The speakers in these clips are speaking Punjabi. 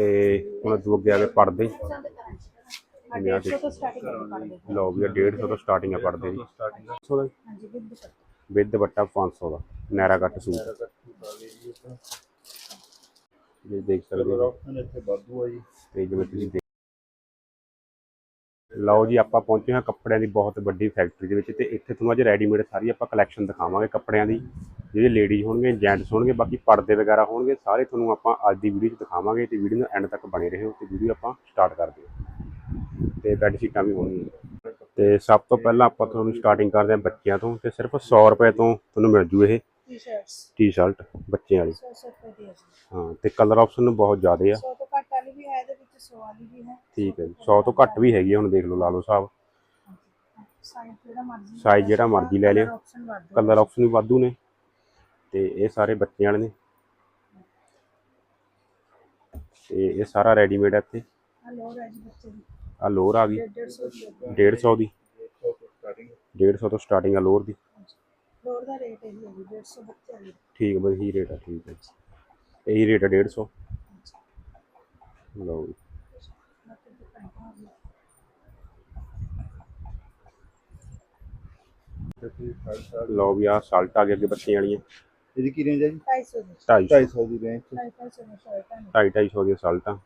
ਤੇ ਹੁਣ ਅੱਗੇ ਅੱਗੇ ਆ ਕੇ ਪੜਦੇ ਹਾਂ। 150 ਤੋਂ ਸਟਾਰਟਿੰਗ ਹੈ। ਪੜਦੇ ਲਓ ਵੀ 150 ਤੋਂ ਸਟਾਰਟਿੰਗ ਆ ਪੜਦੇ ਦੀ 100 ਦਾ ਹਾਂਜੀ ਵਿਦ ਦੁਪੱਟਾ। ਵਿਦ ਦੁਪੱਟਾ 500 ਦਾ ਨੈਰਾ ਕੱਟ ਸੂਟ ਇਹ ਦੇਖ ਸਕਦੇ ਹੋ। ਆਪਸ਼ਨ ਇੱਥੇ ਵਾਧੂ ਆ ਜੀ। ਤੇ ਜਿਵੇਂ ਤੁਸੀਂ ਲਓ ਜੀ ਆਪਾਂ ਪਹੁੰਚੇ ਹਾਂ ਕੱਪੜਿਆਂ ਦੀ ਬਹੁਤ ਵੱਡੀ ਫੈਕਟਰੀ ਦੇ ਵਿੱਚ ਤੇ ਇੱਥੇ ਤੁਹਾਨੂੰ ਅੱਜ ਰੈਡੀਮੇਡ ਸਾਰੀ ਆਪਾਂ ਕਲੈਕਸ਼ਨ ਦਿਖਾਵਾਂਗੇ ਕੱਪੜਿਆਂ ਦੀ। ਜਿਹੜੇ ਲੇਡੀਜ਼ ਹੋਣਗੇ ਜੈਂਟਸ ਹੋਣਗੇ ਬਾਕੀ ਪਰਦੇ ਵਗੈਰਾ ਹੋਣਗੇ ਸਾਰੇ ਤੁਹਾਨੂੰ ਆਪਾਂ ਅੱਜ ਦੀ ਵੀਡੀਓ 'ਚ ਦਿਖਾਵਾਂਗੇ ਤੇ ਵੀਡੀਓ ਨੂੰ ਐਂਡ ਤੱਕ ਬਣੇ ਰਹੋ ਤੇ ਵੀਡੀਓ ਆਪਾਂ ਸਟਾਰਟ ਕਰਦੇ ਹਾਂ। ਤੇ ਬੈੱਡ ਸ਼ੀਟਾਂ ਵੀ ਹੋਣਗੀਆਂ। ਤੇ ਸਭ ਤੋਂ ਪਹਿਲਾਂ ਆਪਾਂ ਤੁਹਾਨੂੰ ਸਟਾਰਟਿੰਗ ਕਰਦੇ ਹਾਂ ਬੱਚਿਆਂ ਤੋਂ ਤੇ ਸਿਰਫ 100 ਰੁਪਏ ਤੋਂ ਤੁਹਾਨੂੰ ਮਿਲ ਜੂ ਇਹ ਟੀ-ਸ਼ਰਟ ਬੱਚਿਆਂ ਵਾਲੀ। 100 ਰੁਪਏ ਦੀ ਹੈ ਹਾਂ ਤੇ ਕਲਰ ਆਪਸ਼ਨ ਬਹੁਤ ਜ਼ਿਆਦੇ ਆ। 100 ਤੋਂ ਘੱਟ ਵਾਲੀ ਵੀ ਹੈ ਇਹਦੇ ਵਿੱਚ 100 ਵਾਲੀ ਵੀ ਹੈ। ਠੀਕ ਹੈ ਜੀ 100 ਤੋਂ ਘੱਟ ਵੀ ਹੈਗੀ ਆ, ਹੁਣ ਦੇਖ ਲਓ ਲਾ ਲਓ ਸਾਹਿਬ। ਸਾਈਜ਼ ਜਿਹੜਾ ਮਰਜ਼ੀ ਸਾਈਜ਼ ਜਿਹੜਾ ਮਰਜ਼ੀ ਲੈ ਲਿਓ। ਆਪਸ਼ਨ ਵਾਧੂ ਕਲਰ ਆਪਸ਼ਨ ਵੀ ਵਾਧੂ ਨੇ। ਤੇ ਇਹ ਸਾਰੇ ਬੱਚਿਆਂ ਵਾਲੇ ਨੇ। ਤੇ ਇਹ ਸਾਰਾ ਰੈਡੀਮੇਡ ਹੈ ਇੱਥੇ। ਆ ਲੋ ਰਾਜ ਬੱਚੇ ਦੀ। ਆ ਗਈ। 150 150 ਦੀ ਦੀ। 150 ਤੋਂ ਸਟਾਰਟਿੰਗ ਆ ਲੋਅਰ ਦੀ। ਫਲੋਰ ਦਾ ਰੇਟ ਹੈ ਜੀ 150 ਬੱਚੇ ਵਾਲੀ ਠੀਕ ਹੈ ਬਈ ਰੇਟ ਆ ਠੀਕ ਹੈ ਇਹੀ ਰੇਟ ਆ 150 ਲਓ। ਲਓ ਵੀ ਆ ਸਾਲਟ ਆ ਗਏ ਅੱਗੇ ਬੱਚਿਆਂ ਵਾਲੀਆਂ। ਇਹਦੀ ਕੀ ਰੇਂਜ ਹੈ ਜੀ? 250 ਦੀ। 250 250 ਦੀ ਰੇਂਜ 250 ਦੀ ਸ਼ਰਟ ਹੈ 250 ਦੀਆਂ ਸਾਲਟਾਂ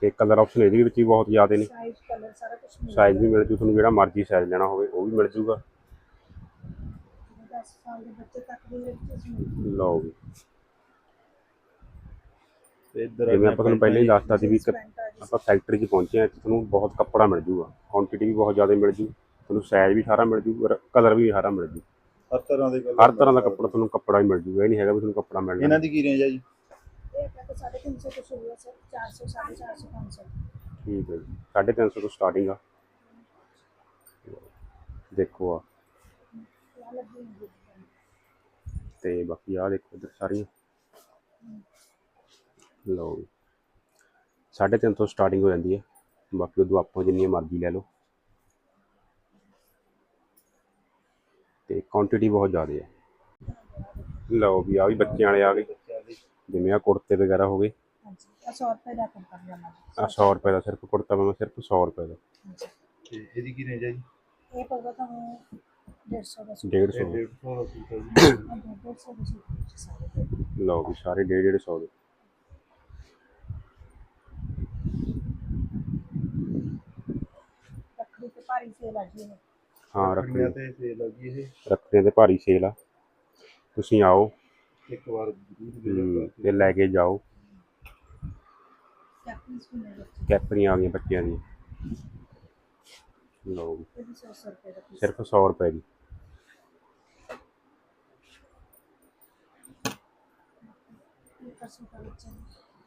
ਤੇ ਕਲਰ ਆਪਸ਼ਨ ਇਹਦੇ ਵਿੱਚ ਵੀ ਬਹੁਤ ਜ਼ਿਆਦੇ ਨੇ। ਸਾਈਜ਼ ਕਲਰ ਸਾਰਾ ਕੁਝ ਮਿਲ ਸਾਈਜ਼ ਵੀ ਮਿਲ ਜੂ ਤੁਹਾਨੂੰ ਜਿਹੜਾ ਮਰਜ਼ੀ ਸਾਈਜ਼ ਲੈਣਾ ਹੋਵੇ ਉਹ ਵੀ ਮਿਲ ਜੂਗਾ। 10 ਸਾਲ ਦੇ ਬੱਚੇ ਤੱਕ ਦੀ ਰੇਂਜ ਵਿੱਚ ਮਿਲ ਲਓ ਵੀ। ਜਿਵੇਂ ਆਪਾਂ ਤੁਹਾਨੂੰ ਪਹਿਲਾਂ ਹੀ ਦੱਸਤਾ ਸੀ ਵੀ ਆਪਾਂ ਫੈਕਟਰੀ 'ਚ ਪਹੁੰਚੇ ਆ ਤੁਹਾਨੂੰ ਬਹੁਤ ਕੱਪੜਾ ਮਿਲ ਜੂਗਾ ਕੁਆਂਟੀਟੀ ਵੀ ਬਹੁਤ ਜ਼ਿਆਦਾ ਮਿਲ ਜੂ ਤੁਹਾਨੂੰ ਸਾਈਜ਼ ਵੀ ਸਾਰਾ ਮਿਲ ਜੂ ਕਲਰ ਵੀ ਸਾਰਾ ਮਿਲ ਜੂ। ਹਰ ਤਰ੍ਹਾਂ ਦੇ ਹਰ ਤਰ੍ਹਾਂ ਦਾ ਕੱਪੜਾ ਤੁਹਾਨੂੰ ਕੱਪੜਾ ਹੀ ਮਿਲ ਜੂਗਾ ਇਹ ਨਹੀਂ ਹੈਗਾ ਵੀ ਤੁਹਾਨੂੰ ਕੱਪੜਾ ਮਿਲ ਇਹਨਾਂ ਦੀ ਕੀ ਰੇਂਜ ਹੈ ਜੀ? ਇਹ ਆਪਾਂ 350 ਤੋਂ ਸ਼ੁਰੂ ਹੈ ਸਰ 400 450 500 ਠੀਕ ਹੈ ਜੀ 350 ਤੋਂ ਸਟਾਰਟਿੰਗ ਆ। ਦੇਖੋ ਆ। ਤੇ ਬਾਕੀ ਆ ਦੇਖੋ ਇੱਧਰ ਸਾਰੀਆਂ। ਲਓ। ਜੀ। 350 ਤੋਂ ਸਟਾਰਟਿੰਗ ਹੋ ਜਾਂਦੀ ਹੈ। ਬਾਕੀ ਉਦੋਂ ਆਪਾਂ ਜਿੰਨੀਆਂ ਮਰਜ਼ੀ ਲੈ ਲਓ। ਤੇ ਕੁਆਂਟੀਟੀ ਬਹੁਤ ਜ਼ਿਆਦਾ ਹੈ। ਲਓ ਵੀ ਆ ਵੀ ਬੱਚਿਆਂ ਵਾਲੇ ਆ ਗਏ। ਜਿਵੇਂ ਆ ਕੁੜਤੇ ਵਗੈਰਾ ਹੋ ਗਏ। ਹਾਂਜੀ ਇਹ 100 ਰੁਪਏ ਦਾ ਕੰਮ ਕਰ ਜਾਣਾ ਆ 100 ਰੁਪਏ ਦਾ ਸਿਰਫ ਕੁੜਤਾ ਮੈਂ ਸਿਰਫ 100 ਰੁਪਏ ਦਾ। ਹਾਂਜੀ। ਤੇ ਇਹਦੀ ਕੀ ਰੇਂਜ ਹੈ ਜੀ? ਇਹ ਪਊਗਾ ਤੁਹਾਨੂੰ 150 ਦਾ ਸੂਟ। 150 150 ਦਾ ਸੂਟ ਹੈ ਜੀ। 150 ਦਾ ਸੂਟ ਸਾਰੇ ਲਓ ਵੀ ਸਾਰੇ 150 150 ਦੇ ਲੱਕੜੀ ਤੇ ਭਾਰੀ ਸੇਲ ਆ ਜੀ ਇਹ। ਹਾਂ ਰੱਖੜੀਆਂ ਰੱਖੜੀ ਤੇ ਸੇਲ ਆ ਜੀ ਇਹ? ਰੱਖੜੀਆਂ ਤੇ ਭਾਰੀ ਸੇਲ ਆ। ਤੁਸੀਂ ਆਓ। ਇੱਕ ਵਾਰ ਜ਼ਰੂਰ ਹਮ, ਵਿਜ਼ਿਟ ਤੇ ਲੈ ਕੇ ਜਾਓ। ਕੈਪਰੀਆਂ ਆ ਗਈਆਂ ਬੱਚਿਆਂ ਦੀਆਂ। ਲਓ ਵੀ, ਇਹ ਵੀ 100 ਰੁਪਏ ਦਾ ਪੀਸ ਸਿਰਫ 100 ਰੁਪਏ ਦੀ। ਇਹ ਬੱਚੇ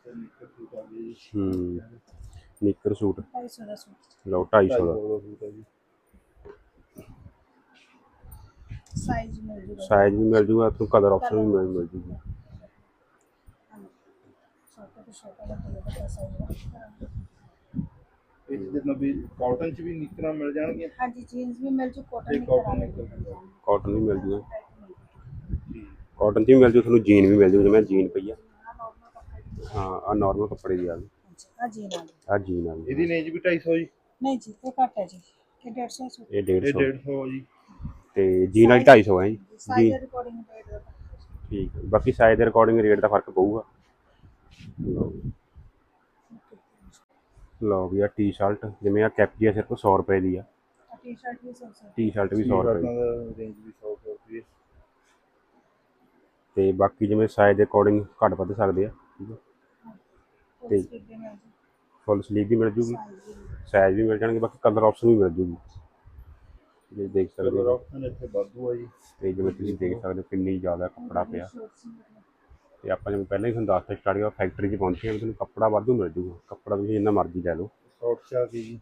ਦੀ ਨਿੱਕਰ ਸੂਟ ਆ ਗਈ ਜੀ ਹੂੰ। ਨਿੱਕਰ ਸੂਟ। 250 ਦਾ ਸੂਟ। ਲਓ 250 ਦਾ। 250 ਦਾ ਸੂਟ ਹੈ ਜੀ। ਸਾਈਜ਼ ਮਿਲ ਜੂਗਾ। ਸਾਈਜ਼ ਵੀ ਮਿਲ ਜੂਗਾ ਤੁਹਾਨੂੰ ਕਲਰ ਆਪਸ਼ਨ ਵੀ ਮਿਲ ਮਿਲ ਜੂਗਾ। ਛੋਟਾ ਤੋਂ ਛੋਟਾ ਦਾ ਸਾਈਜ਼ ਇਸ ਦੇ ਨਾਲ ਵੀ ਕਾਟਨ ਚ ਵੀ ਨਿੱਕਰਾਂ ਮਿਲ ਜਾਣਗੀਆਂ? ਹਾਂਜੀ ਜੀਨਸ ਵੀ ਮਿਲ ਜੂ ਕੋਟਨ ਤੇ ਵੀ cotton ਕਰਾ ਵੀ ਮਿਲ ਮਿਲ ਜੂ। ਕਾਟਨ ਵੀ ਮਿਲ ਜੂਗਾ। ਕਾਟਨ 'ਚ ਵੀ ਮਿਲ ਜੂ ਤੁਹਾਨੂੰ ਜੀਨ ਵੀ ਮਿਲ ਜੂ ਜਿਵੇਂ ਜੀਨ ਪਈ ਆ। ਹਾਂ ਆ ਨਾਰਮਲ ਕੱਪੜੇ ਦੀ। ਆ। ਗਈ ਆ ਜੀਨ ਆ ਆ ਆ ਗਈ ਇਹਦੀ ਰੇਂਜ ਵੀ 250 ਜੀ? ਨਹੀਂ ਜੀ ਇਹ ਘੱਟ ਹੈ ਜੀ। ਇਹ 150 ਸੂਟ ਇਹ ਇਹ 150 150 ਜੀ। ਤੇ ਜੀਨ ਵਾਲੀ 250 ਹੈ ਜੀ। ਸਾਈਜ਼ ਜੀ। ਦੇ ਅਕੋਰਡਿੰਗ ਰੇਟ ਦਾ ਫ਼ਰਕ ਹੈ। ਠੀਕ ਹੈ। ਬਾਕੀ ਸਾਈਜ਼ ਦੇ ਅਕੋਰਡਿੰਗ ਰੇਟ ਦਾ ਫ਼ਰਕ ਪਊਗਾ। ਲਓ ਜੀ। ਲਓ ਵੀ ਆ ਟੀ-ਸ਼ਰਟ ਜਿਵੇਂ ਆ ਕੈਪਰੀ ਆ ਸਿਰਫ 100 ਰੁਪਏ ਦੀ ਆ। ਆ ਟੀ-ਸ਼ਰਟ ਵੀ 100 ਰੁਪਏ ਟੀ-ਸ਼ਰਟ ਵੀ 100 ਰੁਪਏ ਦੀ। ਟੀ-ਸ਼ਰਟਾਂ ਦਾ ਰੇਂਜ ਵੀ 100 ਰੁਪਏ। ਤੇ ਬਾਕੀ ਜਿਵੇਂ ਸਾਈਜ਼ ਦੇ ਅਕੋਰਡਿੰਗ ਘੱਟ ਵੱਧ ਸਕਦੇ ਆ। ਠੀਕ ਹੈ ਜੂ ਫੁੱਲ ਸਲੀਵ ਵੀ ਮਿਲ ਜੂਗੀ ਸਾਈਜ਼ ਵੀ ਮਿਲ ਜਾਣਗੇ ਬਾਕੀ ਕਲਰ ਆਪਸ਼ਨ ਵੀ ਮਿਲ ਜੂਗੀ। ਜੇ ਦੇਖ ਸਕਦੇ ਹੋ। ਆਪਸ਼ਨ ਇੱਥੇ ਵਾਧੂ ਆ ਜੀ। ਤੇ ਜਿਵੇਂ ਤੁਸੀਂ ਦੇਖ ਸਕਦੇ ਹੋ ਕਿੰਨੀ ਜ਼ਿਆਦਾ ਕੱਪੜਾ ਪਿਆ। ਤੇ ਆਪਾਂ ਜਿਵੇਂ ਪਹਿਲਾਂ ਹੀ ਤੁਹਾਨੂੰ ਦੱਸਤਾ ਸਟਾਰਟ ਕੀਤਾ ਫੈਕਟਰੀ 'ਚ ਪਹੁੰਚੇ ਹਾਂ ਤੁਹਾਨੂੰ ਕੱਪੜਾ ਵਾਧੂ ਮਿਲ ਜੂਗਾ। ਕੱਪੜਾ ਤੁਸੀਂ ਜਿੰਨਾ ਮਰਜ਼ੀ ਲੈ ਲਓ। ਸ਼ਾਰਟ ਚ ਆ ਗਈ ਜੀ।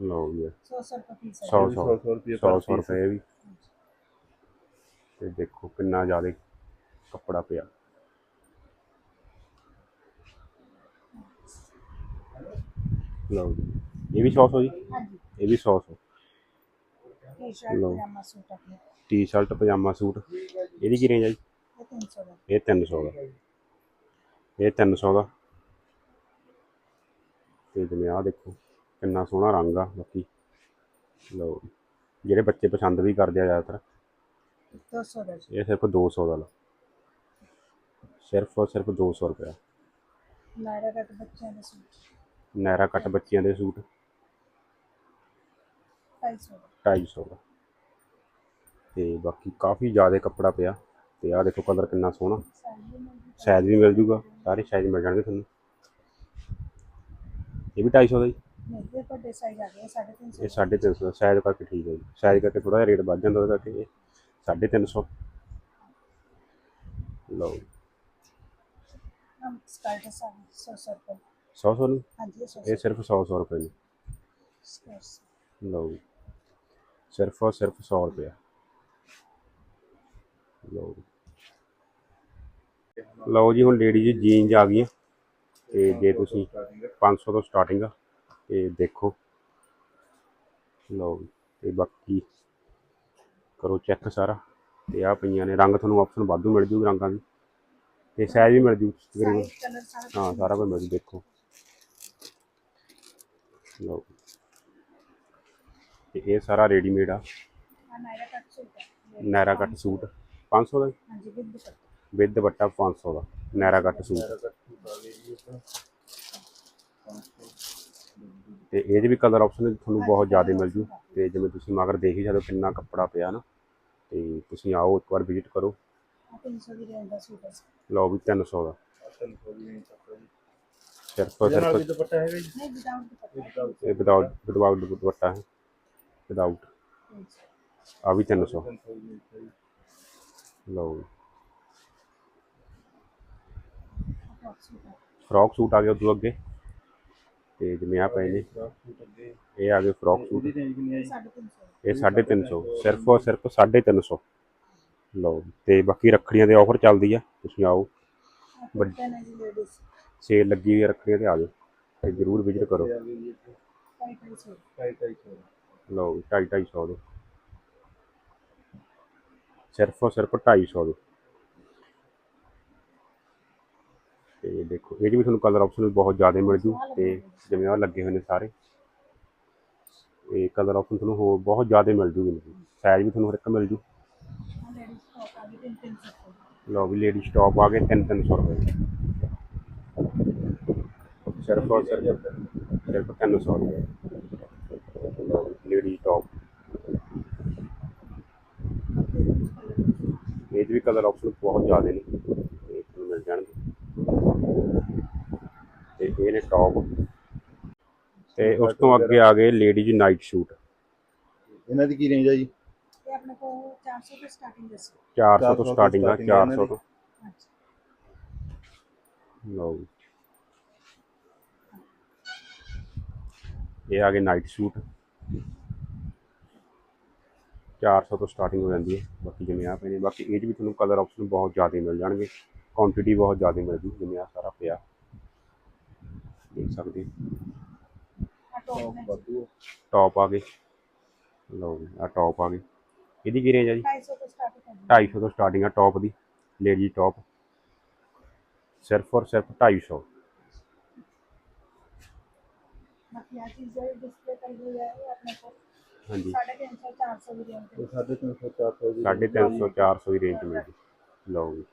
ਲਓ ਜੀ। 100 ਰੁਪਏ ਪੀਸ ਹੈ 100 ਇਹ ਵੀ 100 100 ਰੁਪਏ 100 100 ਰੁਪਏ ਵੀ। ਤੇ ਦੇਖੋ ਕਿੰਨਾ ਜ਼ਿਆਦਾ ਕੱਪੜਾ ਪਿਆ। ਲਓ ਜੀ। ਇਹ ਵੀ 100 100 ਜੀ? ਹਾਂਜੀ। ਇਹ ਵੀ 100 100 ਟੀ-ਸ਼ਰਟ ਲਓ। ਪਜਾਮਾ ਸੂਟ ਆਪਣੇ। ਟੀ-ਸ਼ਰਟ ਪਜਾਮਾ ਸੂਟ। ਇਹਦੀ ਕੀ ਰੇਂਜ ਹੈ ਜੀ? ਇਹ 300 ਦਾ। ਇਹ 300 ਦਾ। ਇਹ 300 ਦਾ। ਤੇ ਜਿਵੇਂ ਆਹ ਦੇਖੋ ਕਿੰਨਾ ਸੋਹਣਾ ਰੰਗ ਆ ਬਾਕੀ। ਲਓ ਜਿਹੜੇ ਬੱਚੇ ਪਸੰਦ ਵੀ ਕਰਦੇ ਆ ਜ਼ਿਆਦਾਤਰ। ਦੋ ਸੌ ਦਾ ਜੀ। ਇਹ ਸਿਰਫ 200 ਦਾ ਲਾ ਸਿਰਫ ਔਰ ਸਿਰਫ 200 ਰੁਪਏ ਨਾਇਰਾ ਕੱਟ ਬੱਚਿਆਂ ਦੇ ਸੂਟ। ਨੈਰਾ ਕੱਟ ਬੱਚਿਆਂ ਦੇ ਸੂਟ। 250 250 ਦਾ। ਤੇ ਬਾਕੀ ਕਾਫੀ ਜ਼ਿਆਦਾ ਕੱਪੜਾ ਪਿਆ। ਤੇ ਆਹ ਦੇਖੋ ਕਲਰ ਕਿੰਨਾ ਸੋਹਣਾ। ਸਾਈਜ਼ ਵੀ ਮਿਲ ਜੂਗਾ। ਸਾਰੇ ਸਾਈਜ਼ ਮਿਲ ਜਾਣਗੇ ਤੁਹਾਨੂੰ। ਇਹ ਵੀ 250 ਦਾ ਜੀ। ਨਹੀਂ ਵੱਡੇ ਸਾਈਜ਼ ਆ ਗਏ 350 ਇਹ 350 ਦਾ। ਸਾਈਜ਼ ਕਰਕੇ ਠੀਕ ਹੈ ਜੀ। ਸਾਈਜ਼ ਕਰਕੇ ਥੋੜਾ ਜਿਹਾ ਰੇਟ ਵੱਧ ਜਾਂਦਾ ਉਹਦਾ ਕਰਕੇ ਇਹ 350 ਲਓ ਹਮ ਸਕਾਰਟ ਸਾਈਜ਼ 100 100 ਰੁਪਏ। 100 100 ਨੂੰ ਹਾਂਜੀ ਇਹ 100 ਇਹ ਸਿਰਫ 100 100 ਰੁਪਏ ਨੂੰ। ਲਓ ਜੀ। ਸਿਰਫ ਔਰ ਸਿਰਫ 100 ਰੁਪਏ ਲਓ ਜੀ। ਲਓ ਜੀ ਹੁਣ ਲੇਡੀਜ਼ ਜੀਨਸ ਆ ਗਈਆਂ। ਤੇ ਜੇ ਤੁਸੀਂ 500 ਤੋਂ ਸਟਾਰਟਿੰਗ ਆ ਤੇ ਦੇਖੋ। ਲਓ ਜੀ। ਤੇ ਬਾਕੀ ਕਰੋ ਚੈੱਕ ਸਾਰਾ। ਤੇ ਆ ਪਈਆਂ ਨੇ। ਰੰਗ ਤੁਹਾਨੂੰ ਆਪਸ਼ਨ ਵਾਧੂ ਮਿਲ ਜੂ ਰੰਗਾਂ ਦੀ। ਤੇ ਸਾਈਜ਼ ਵੀ ਮਿਲ ਜੂ ਤਕਰੀਬਨ ਹਾਂ ਸਾਰਾ ਕੁਝ ਮਿਲ ਜੂ ਦੇਖੋ। ਲਓ। ਤੇ ਇਹ ਸਾਰਾ ਰੈਡੀਮੇਡ ਆ। ਨਾਇਰਾ ਕੱਟ ਸੂਟ ਹੈ ਨੈਰਾ ਕੱਟ ਸੂਟ। 500 ਦਾ? ਹਾਂਜੀ ਵਿਦ ਦੁਪੱਟਾ। ਵਿਦ ਦੁਪੱਟਾ 500 ਦਾ। ਨੈਰਾ ਕੱਟ ਸੂਟ। ਤੇ ਇਹਦੇ ਵੀ ਕਲਰ ਆਪਸ਼ਨ ਤੁਹਾਨੂੰ ਬਹੁਤ ਜ਼ਿਆਦਾ ਮਿਲ ਜੂ। ਤੇ ਜਿਵੇਂ ਤੁਸੀਂ ਮਗਰ ਦੇਖ ਹੀ ਸਕਦੇ ਹੋ ਕਿੰਨਾ ਕੱਪੜਾ ਪਿਆ ਨਾ। ਤੇ ਤੁਸੀਂ ਆਓ ਇੱਕ ਵਾਰ ਵਿਜ਼ਿਟ ਕਰੋ। ਆ 300 ਦੀ ਰੇਂਜ ਦਾ ਸੂਟ ਹੈ ਲਓ ਵੀ 300 ਦਾ। ਸਿਰਫ ਇਹਦੇ ਨਾਲ ਵੀ ਸਿਰਫ ਦੁਪੱਟਾ ਹੈਗਾ ਜੀ। ਨਹੀਂ ਵਿਦਾਊਟ ਦੁਪੱਟਾ। ਇਹ ਵਿਦਆਊਟ ਵਿਦਆਊਟ ਦੁਪੱਟਾ ਹੈ। ਵਿਦਆਊਟ ਆ ਵੀ 300 ਲਓ ਫਰੋਕ ਸੂਟ ਆ। ਗਿਆ ਉਦੋਂ ਅੱਗੇ। ਤੇ ਜਿਵੇਂ ਆ ਪਏ ਨੇ। ਇਹ ਆ ਗਏ ਫਰੋਕ ਸੂਟ ਰੇਂਜ ਕਿੰਨੀ ਹੈ ਜੀ? 350 ਇਹ 350 ਸਿਰਫ ਔਰ ਸਿਰਫ 350 ਲਓ ਤੇ ਬਾਕੀ ਰੱਖੜੀਆਂ ਦੇ ਆਫਰ ਚੱਲਦੀ ਆ। ਤੁਸੀਂ ਆਓ। ਵੱਡੇ ਨੇ ਜੀ ਲੇਡੀਜ਼ ਸੇਲ ਲੱਗੀ ਹੋਈ ਆ ਰੱਖੜੀਆਂ ਤੇ ਆ ਜਾਓ ਤੇ ਜਰੂਰ ਵਿਜ਼ਿਟ ਕਰੋ। ਇਹ ਜੀ, ਢਾਈ ਢਾਈ ਸੌ ਦੇ। ਸਿਰਫ ਔਰ ਸਿਰਫ 250 ਦੇ। ਤੇ ਦੇਖੋ, ਇਹ 'ਚ ਵੀ ਤੁਹਾਨੂੰ ਕਲਰ ਆਪਸ਼ਨ ਬਹੁਤ ਜ਼ਿਆਦਾ ਮਿਲ ਜੂ ਤੇ ਜਿਵੇਂ ਆ ਲੱਗੇ ਹੋਏ ਨੇ ਸਾਰੇ। ਇਹ ਕਲਰ ਆਪਸ਼ਨ ਤੁਹਾਨੂੰ ਹੋਰ ਬਹੁਤ ਜ਼ਿਆਦਾ ਮਿਲ ਜੂਗੀ। ਸਾਈਜ਼ ਵੀ ਤੁਹਾਨੂੰ ਹਰ ਇੱਕ ਮਿਲ ਜੂ। ਲਓ ਵੀ ਲੇਡੀ ਸਟਾਪ ਆ ਗਏ 3-300 ਰੁਪਏ। ਸਿਰਫ ਔਰ ਸਿਰਫ ਸਿਰਫ 300 ਰੁਪਏ। ਲੇਡੀ ਟਾਪ ਇਹ ਵੀ ਕਲਰ ਆਪਸ਼ਨ ਬਹੁਤ ਜ਼ਿਆਦਾ ਨੇ। ਇਹ ਤੁਹਾਨੂੰ ਮਿਲ ਜਾਣਗੇ। ਤੇ ਇਹ ਨੇ ਟੌਪ ਤੇ ਉਸ ਤੋਂ ਅੱਗੇ ਆ ਗਏ ਲੇਡੀਜ਼ ਨਾਈਟ ਸ਼ੂਟ ਇਹਨਾਂ ਦੀ ਕੀ ਰੇਂਜ ਹੈ ਜੀ? ਇਹ ਆਪਣੇ ਕੋਲ 400 ਤੋਂ ਸਟਾਰਟਿੰਗ ਹੈ ਸੂਟ 400 ਤੋਂ ਸਟਾਰਟਿੰਗ ਆ starting ਆ ਇਹਨਾਂ 400 ਤੋਂ ਲਓ ਇਹ ਆ ਗਏ ਨਾਈਟ ਸੂਟ 400 ਤੋਂ ਸਟਾਰਟਿੰਗ ਹੋ ਜਾਂਦੀ ਹੈ ਬਾਕੀ ਜਿਵੇਂ ਆ ਪਏ ਨੇ ਬਾਕੀ ਇਹ 'ਚ ਵੀ ਤੁਹਾਨੂੰ ਕਲਰ ਆਪਸ਼ਨ ਬਹੁਤ ਜ਼ਿਆਦਾ ਮਿਲ ਜਾਣਗੇ। ਕੁਆਂਟੀਟੀ ਬਹੁਤ ਜ਼ਿਆਦਾ ਮਿਲ ਜੂ ਜਿਵੇਂ ਆ ਸਾਰਾ ਪਿਆ। ਦੇਖ ਸਕਦੇ ਟੌਪ ਆ ਗਏ। ਲਓ ਆ ਟੌਪ ਆ ਗਏ। ਇਹਦੀ ਕੀ ਰੇਂਜ ਆ ਜੀ? 250 ਤੋਂ ਸਟਾਰਟ ਹੈ 250 ਤੋਂ ਸਟਾਰਟਿੰਗ ਆ ਟੌਪ ਦੀ। ਲੇਡੀ ਟੌਪ ਸਿਰਫ ਔਰ ਸਿਰਫ 250 ਬਾਕੀ ਆ ਚੀਜ਼ ਡਿਸਪਲੇ ਕਰੀ ਹੋਈ ਹੈ ਇਹ ਆਪਣੇ ਕੋਲ। ਹਾਂਜੀ। 350 400 ਦੀ ਰੇਂਜ ਇਹ 350 400 ਦੀ 350 400 ਦੀ ਰੇਂਜ ਮਿਲ ਜੂ। ਲਓ ਜੀ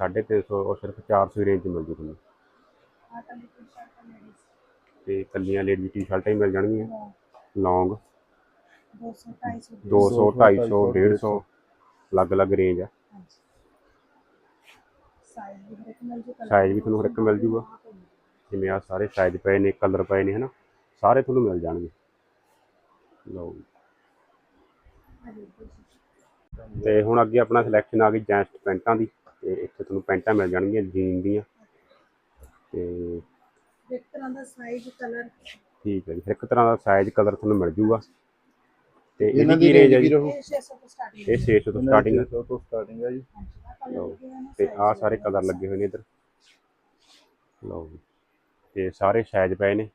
350 ਔਰ ਸਿਰਫ 400 ਦੀ ਰੇਂਜ ਮਿਲ ਜੂ ਤੁਹਾਨੂੰ ਆ ਕੱਲੀ ਟੀ-ਸ਼ਰਟ ਲੇਡੀਜ਼ ਤੇ ਕੱਲੀਆਂ ਲੇਡੀ ਟੀ-ਸ਼ਰਟਾਂ ਹੀ ਮਿਲ ਜਾਣਗੀਆਂ। ਲੌਂਗ 200 250 200 250 150 ਅਲੱਗ-ਅਲੱਗ ਰੇਂਜ ਆ। ਹਾਂਜੀ। ਸਾਈਜ਼ ਵੀ ਹਰ ਇੱਕ ਮਿਲ ਜੂ ਸਾਈਜ਼ ਵੀ ਤੁਹਾਨੂੰ ਹਰ ਇੱਕ ਮਿਲ ਜੂਗਾ। ਜਿਵੇਂ ਆ ਸਾਰੇ ਸਾਈਜ਼ ਪਏ ਨੇ ਕਲਰ ਪਏ ਨੇ ਹਨਾ? ਸਾਰੇ ਤੁਹਾਨੂੰ ਮਿਲ ਜਾਣਗੇ। ਲਓ। ਤੇ ਹੁਣ ਅੱਗੇ ਆਪਣਾ ਸਿਲੈਕਸ਼ਨ ਆ ਗਈ ਜੈਂਟਸ ਪੈਂਟਾਂ ਦੀ। ਤੇ ਇੱਥੇ ਤੁਹਾਨੂੰ ਪੈਂਟਾਂ ਮਿਲ ਜਾਣਗੀਆਂ ਜੀਨ ਦੀਆਂ। ਤੇ ਇੱਕ ਤਰ੍ਹਾਂ ਦਾ ਸਾਈਜ਼ ਕਲਰ ਠੀਕ ਹੈ ਜੀ। ਹਰ ਇੱਕ ਤਰ੍ਹਾਂ ਦਾ ਸਾਈਜ਼ ਕਲਰ ਤੁਹਾਨੂੰ ਮਿਲ ਜੂਗਾ। ਤੇ ਇਹਨਾਂ ਇਹਦੀ ਦੀ ਕੀ ਰੇਂਜ ਹੈ ਜੀ? ਇਹ 600 ਤੋਂ ਸਟਾਰਟਿੰਗ ਇਹ 600 ਤੋਂ ਸਟਾਰਟਿੰਗ ਹੈ 600 ਤੋਂ ਸਟਾਰਟਿੰਗ ਹੈ ਜੀ। ਤੇ ਆ ਸਾਰੇ ਕਲਰ ਲੱਗੇ ਹੋਏ ਨੇ ਇੱਧਰ। ਲਓ ਜੀ। ਤੇ ਸਾਰੇ ਸਾਈਜ਼ ਪਏ ਨੇ।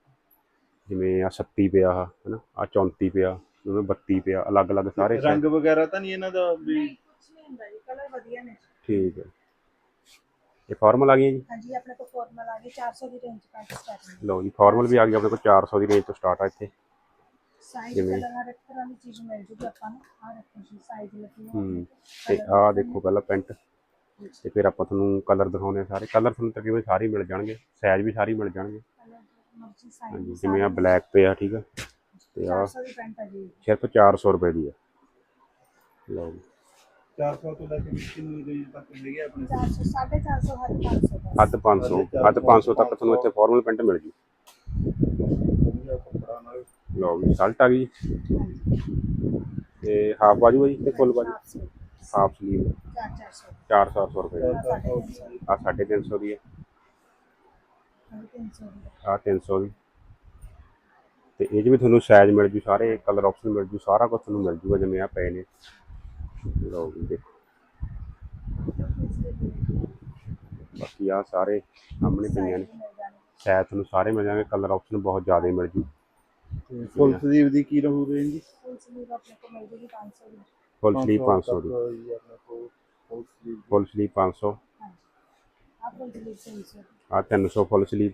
ਜਿਵੇਂ ਆ 37 ਪਿਆ ਆ ਹਨਾ ਆ 34 ਪਿਆ ਜਿਵੇਂ 32 ਪਿਆ ਅਲੱਗ-ਅਲੱਗ ਸਾਰੇ ਰੰਗ ਵਗੈਰਾ ਤਾਂ ਨਹੀਂ ਇਹਨਾਂ ਦਾ ਵੀ? ਨਹੀਂ ਕੁਝ ਨਹੀਂ ਹੁੰਦਾ ਜੀ ਕਲਰ ਵਧੀਆ ਨੇ। ਠੀਕ ਹੈ। ਇਹ ਫਾਰਮਲ ਆ ਗਈਆਂ ਜੀ? ਹਾਂਜੀ ਆਪਣੇ ਕੋਲ ਫਾਰਮਲ ਆ ਗਈ 400 ਦੀ ਰੇਂਜ ਪੈਂਟ ਸਟਾਰਟਿੰਗ ਲਓ ਜੀ ਫਾਰਮਲ ਵੀ ਆ ਗਈ ਆਪਣੇ ਕੋਲ 400 ਦੀ ਰੇਂਜ ਤੋਂ ਸਟਾਰਟ ਆ ਇੱਥੇ। ਸਾਈਜ਼ ਜਿਵੇਂ- ਕਲਰ ਹਰ ਇੱਕ ਤਰ੍ਹਾਂ ਦੀ ਚੀਜ਼ ਮਿਲ ਜੂਗੀ ਆਪਾਂ ਨੂੰ। ਆ ਰੱਖੋ ਜੀ ਸਾਈਜ਼ ਲੱਗੀ ਹੋਈ ਹੂੰ ਤੇ ਆਹ ਦੇਖੋ ਪਹਿਲਾਂ ਪੈਂਟ ਤੇ ਫਿਰ ਆਪਾਂ ਤੁਹਾਨੂੰ ਕਲਰ ਦਿਖਾਉਂਦੇ ਆ ਸਾਰੇ। ਕਲਰ ਤੁਹਾਨੂੰ ਤਕਰੀਬਨ ਸਾਰੇ ਹੀ ਮਿਲ ਜਾਣਗੇ। ਸਾਈਜ਼ ਵੀ ਸਾਰੇ ਹੀ ਮਿਲ ਜਾਣਗੇ। ਹਾਂਜੀ ਜਿਵੇਂ ਆ ਬਲੈਕ ਪਿਆ ਠੀਕ ਆ। ਤੇ ਆ 400 ਦੀ ਪੈਂਟ ਆ ਜੀ। ਸਿਰਫ 400 ਰੁਪਏ ਦੀ ਆ। ਲਓ ਜੀ। 400 ਤੋਂ ਲੈ ਕੇ ਕਿੰਨੀ ਰੇਂਜ ਤੱਕ ਮਿਲੇਗੀ ਆਪਣੇ 400 450 ਹੱਦ 500 ਦਾ ਹੱਦ 500 ਹੱਦ 500 ਤੱਕ ਤੁਹਾਨੂੰ ਇੱਥੇ ਫਾਰਮਲ ਪੈਂਟ ਮਿਲ ਜੂ। ਲਓ ਜੀ ਸ਼ਰਟ ਆ ਗਈ। ਤੇ ਹਾਫ ਬਾਜੂ ਆ ਜੀ ਤੇ ਫੁੱਲ ਬਾਜੂ। 400 ਹਾਫ ਸਲੀਵ 400 400 ਰੁਪਏ। ਆ 350 ਦੀ। ਹੈ। 300 ਦੀ। ਆ 300 ਦੀ। ਤੇ ਇਹ 'ਚ ਵੀ ਤੁਹਾਨੂੰ ਸਾਈਜ਼ ਮਿਲ ਜੂ ਸਾਰੇ ਕਲਰ ਆਪਸ਼ਨ ਮਿਲ ਜੂ ਸਾਰਾ ਕੁਝ ਤੁਹਾਨੂੰ ਮਿਲ ਜੂਗਾ ਜਿਵੇਂ ਆ ਪਏ ਨੇ। ਲਓ ਜੀ ਦੇਖੋ। ਬਾਕੀ ਆ ਸਾਰੇ ਸਾਹਮਣੇ ਪਈਆਂ ਨੇ। ਸਾਈਜ਼ ਤੁਹਾਨੂੰ ਸਾਰੇ ਮਿਲ ਜਾਣਗੇ ਕਲਰ ਆਪਸ਼ਨ ਬਹੁਤ ਜ਼ਿਆਦਾ ਮਿਲ ਜੂ। ਫੁੱਲ ਸਲੀਵ ਦੀ ਕੀ ਰਹੂ ਰੇਂਜ ਜੀ ਫੁੱਲ ਸਲੀਵ ਆਪਣੇ ਕੋਲ ਮਿਲ ਜੂਗੀ 500 ਦੀ। ਫੁੱਲ ਸਲੀਵ 500 ਦੀ। ਫੁੱਲ ਸਲੀਵ ਫੁੱਲ ਸਲੀਵ 500 ਹਾਂਜੀ ਆ ਫੁੱਲ ਸਲੀਵ 300 ਦੀ। ਆ 300 ਫੁੱਲ ਸਲੀਵ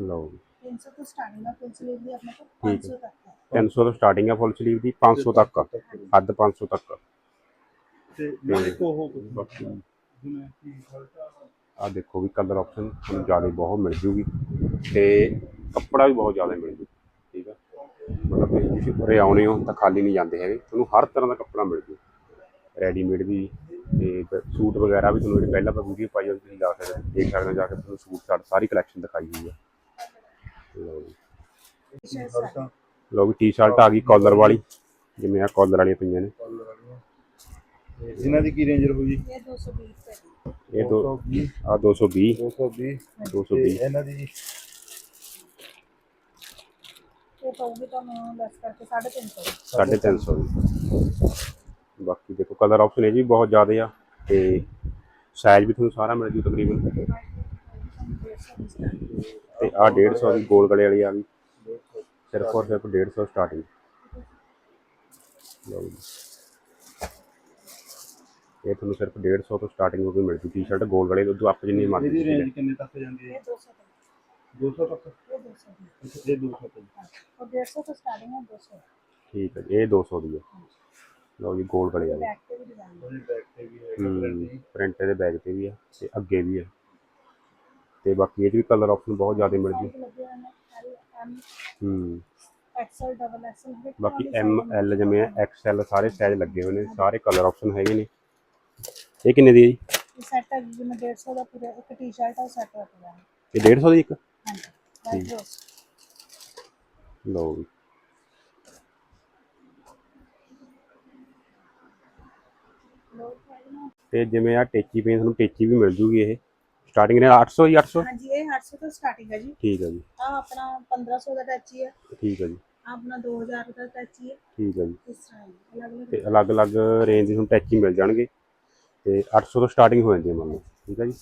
ਲਓ ਜੀ। 300 ਤੋਂ ਸਟਾਰਟਿੰਗ ਆ ਫੁੱਲ ਸਲੀਵ ਦੀ ਆਪਣੇ ਕੋਲ ਠੀਕ 500 ਤੱਕ ਹੈ 300 ਤੋਂ ਸਟਾਰਟਿੰਗ ਹੈ ਫੁੱਲ ਸਲੀਵ ਦੀ 500 ਤੱਕ ਆ। ਹੱਦ 500 ਤੱਕ ਤੇ ਮੇਰੇ ਕੋ ਉਹ ਆ। ਦੇਖੋ ਵੀ ਕਲਰ ਆਪਸ਼ਨ ਤੁਹਾਨੂੰ ਜ਼ਿਆਦਾ ਬਹੁਤ ਮਿਲ ਜੂਗੀ। ਤੇ ਕੱਪੜਾ ਵੀ ਬਹੁਤ ਜ਼ਿਆਦਾ ਮਿਲ ਜੂ ਠੀਕ ਆ? ਮਤਲਬ ਤੁਸੀਂ ਤੁਸੀਂ ਉਰੇ ਆਉਣੇ ਹੋ ਤਾਂ ਖਾਲੀ ਨਹੀਂ ਜਾਂਦੇ ਹੈਗੇ ਤੁਹਾਨੂੰ ਹਰ ਤਰ੍ਹਾਂ ਦਾ ਕੱਪੜਾ ਮਿਲ ਜੂ। ਰੈਡੀਮੇਡ ਵੀ ਤੇ ਸੂਟ ਵਗੈਰਾ ਵੀ ਤੁਹਾਨੂੰ ਜਿਹੜੀ ਪਹਿਲਾਂ ਆਪਾਂ ਵੀਡੀਓ ਪਾਈ ਹੋਈ ਤੁਸੀਂ ਜਾ ਸਕਦੇ ਹੋ, ਦੇਖ ਸਕਦੇ ਹੋ ਜਾ ਕੇ ਤੁਹਾਨੂੰ ਸੂਟ ਸਾਟ ਸਾਰੀ ਕਲੈਕਸ਼ਨ ਦਿਖਾਈ ਹੋਈ ਹੈ ਲਓ ਵੀ ਟੀ-ਸ਼ਰਟ ਆ ਗਈ ਕਾਲਰ ਵਾਲੀ ਜਿਵੇਂ ਆ ਕਾਲਰ ਵਾਲੀਆਂ ਪਈਆਂ ਨੇ। ਇਹਨਾਂ ਦੀ ਕੀ ਰੇਂਜ ਰਹੂ ਜੀ ਇਹ 220 ਰੁਪਏ ਦੀ। ਇਹ ਦੋ 220 ਆ 220 220 ਤੇ 220 ਇਹਨਾਂ ਦੀ ਜੀ ਪਊਗੀ ਤੁਹਾਨੂੰ ਲੈਸ ਕਰਕੇ 350 350 ਦੀ। ਬਾਕੀ ਦੇਖੋ ਕਲਰ ਆਪਸ਼ਨ 'ਚ ਵੀ ਬਹੁਤ ਜ਼ਿਆਦਾ ਆ ਤੇ ਸਾਈਜ਼ ਵੀ ਤੁਹਾਨੂੰ ਸਾਰਾ ਮਿਲ ਜੂ ਤਕਰੀਬਨ। 150 ਦੀ starting। ਤੇ ਆ 150 ਦੀ ਗੋਲ ਗਲੇ ਵਾਲੀ ਆ ਗਈ ਸਿਰਫ ਔਰ ਸਿਰਫ 150 ਸਟਾਰਟਿੰਗ ਲਓ ਜੀ। ਇਹ ਤੁਹਾਨੂੰ ਸਿਰਫ 150 ਤੋਂ ਸਟਾਰਟਿੰਗ ਹੋ ਕੇ ਮਿਲ ਜੂ ਟੀ-ਸ਼ਰਟ ਗੋਲ ਗਲੇ ਉਦੋਂ ਆਪ ਜਿੰਨੀ ਮਰਜ਼ੀ ਰੇਂਜ ਕਿੰਨੇ ਤੱਕ ਜਾਂਦੀ ਹੈ? ਇਹ 200 ਤੱਕ 200 ਤੱਕ ਇਹ 200 ਦੀ ਅੱਛਾ, ਇਹ 200 ਤੱਕ ਉਹ 150 ਤੋਂ ਸਟਾਰਟਿੰਗ ਹੈ 200 ਠੀਕ ਹੈ ਜੀ, ਇਹ 200 ਦੀ ਹੈ ਲਓ ਜੀ ਗੋਲ ਗਲੇ ਵਾਲੀ ਬੈਕ ਤੇ ਵੀ ਡਿਜ਼ਾਈਨ ਉਹਦੇ ਬੈਕ ਤੇ ਵੀ ਹੈ ਕੱਪੜੇ ਦੀ ਪ੍ਰਿੰਟ ਦੇ ਬੈਗ ਤੇ ਵੀ ਆ ਤੇ ਅੱਗੇ ਵੀ ਆ ਤੇ ਬਾਕੀ ਇਹ 'ਚ ਵੀ ਕਲਰ ਆਪਸ਼ਨ ਬਹੁਤ ਜ਼ਿਆਦਾ ਮਿਲ ਜੂ ਲੱਗੇ ਐਲ ਐਮ ਹੂੰ ਐਕਸਲ ਡਬਲ ਐਕਸਲ ਹਰ ਇੱਕ ਬਾਕੀ ਤਰ੍ਹਾਂ ਐਮ ਦੀ size ਐਲ ਜਿਵੇਂ ਐਕਸ ਐਲ ਸਾਰੇ ਸਾਈਜ਼ ਲੱਗੇ ਹੋਏ ਨੇ ਸਾਰੇ ਕਲਰ ਆਪਸ਼ਨ ਹੈਗੇ ਨੇ ਇਹ ਕਿੰਨੇ ਦੀ ਹੈ ਜੀ ਇਹ ਸੈੱਟ ਹੈ ਜਿਵੇਂ 150 ਦਾ ਪੂਰਾ ਇੱਕ ਟੀ-ਸ਼ਰਟ ਆ ਸੈੱਟ ਰੱਖ ਜਾਣਾ ਇਹ 150 ਦੀ ਇੱਕ ਹਾਂਜੀ ਰੋਸ ਲਓ ਤੇ ਜਿਵੇਂ ਆ ਟੇਚੀ ਪੇਨ ਤੁਹਾਨੂੰ ਟੇਚੀ ਵੀ ਮਿਲ ਜੂਗੀ ਇਹ। ਸਟਾਰਟਿੰਗ ਨੇ 800 ਜੀ 800 ਹਾਂਜੀ ਇਹ 800 ਤੋਂ ਸਟਾਰਟਿੰਗ ਹੈ ਜੀ। ਠੀਕ ਹੈ ਜੀ। ਆ ਆਪਣਾ 1500 ਦਾ ਟੈਚੀ ਹੈ ਠੀਕ ਹੈ ਜੀ। ਆਹ ਆਪਣਾ 2000 ਦਾ ਟੈਚੀ ਹੈ ਠੀਕ ਹੈ ਜੀ। ਇਸ ਤਰ੍ਹਾਂ ਹੀ ਅਲੱਗ ਅਲੱਗ ਤੇ ਅਲੱਗ-ਅਲੱਗ ਰੇਂਜ ਦੇ ਤੁਹਾਨੂੰ ਟੈਚੀ ਮਿਲ ਜਾਣਗੇ। ਤੇ 800 ਤੋਂ ਸਟਾਰਟਿੰਗ ਹੋ ਜਾਂਦੀ ਹੈ ਮੰਨ ਲਓ ਠੀਕ ਹੈ ਜੀ?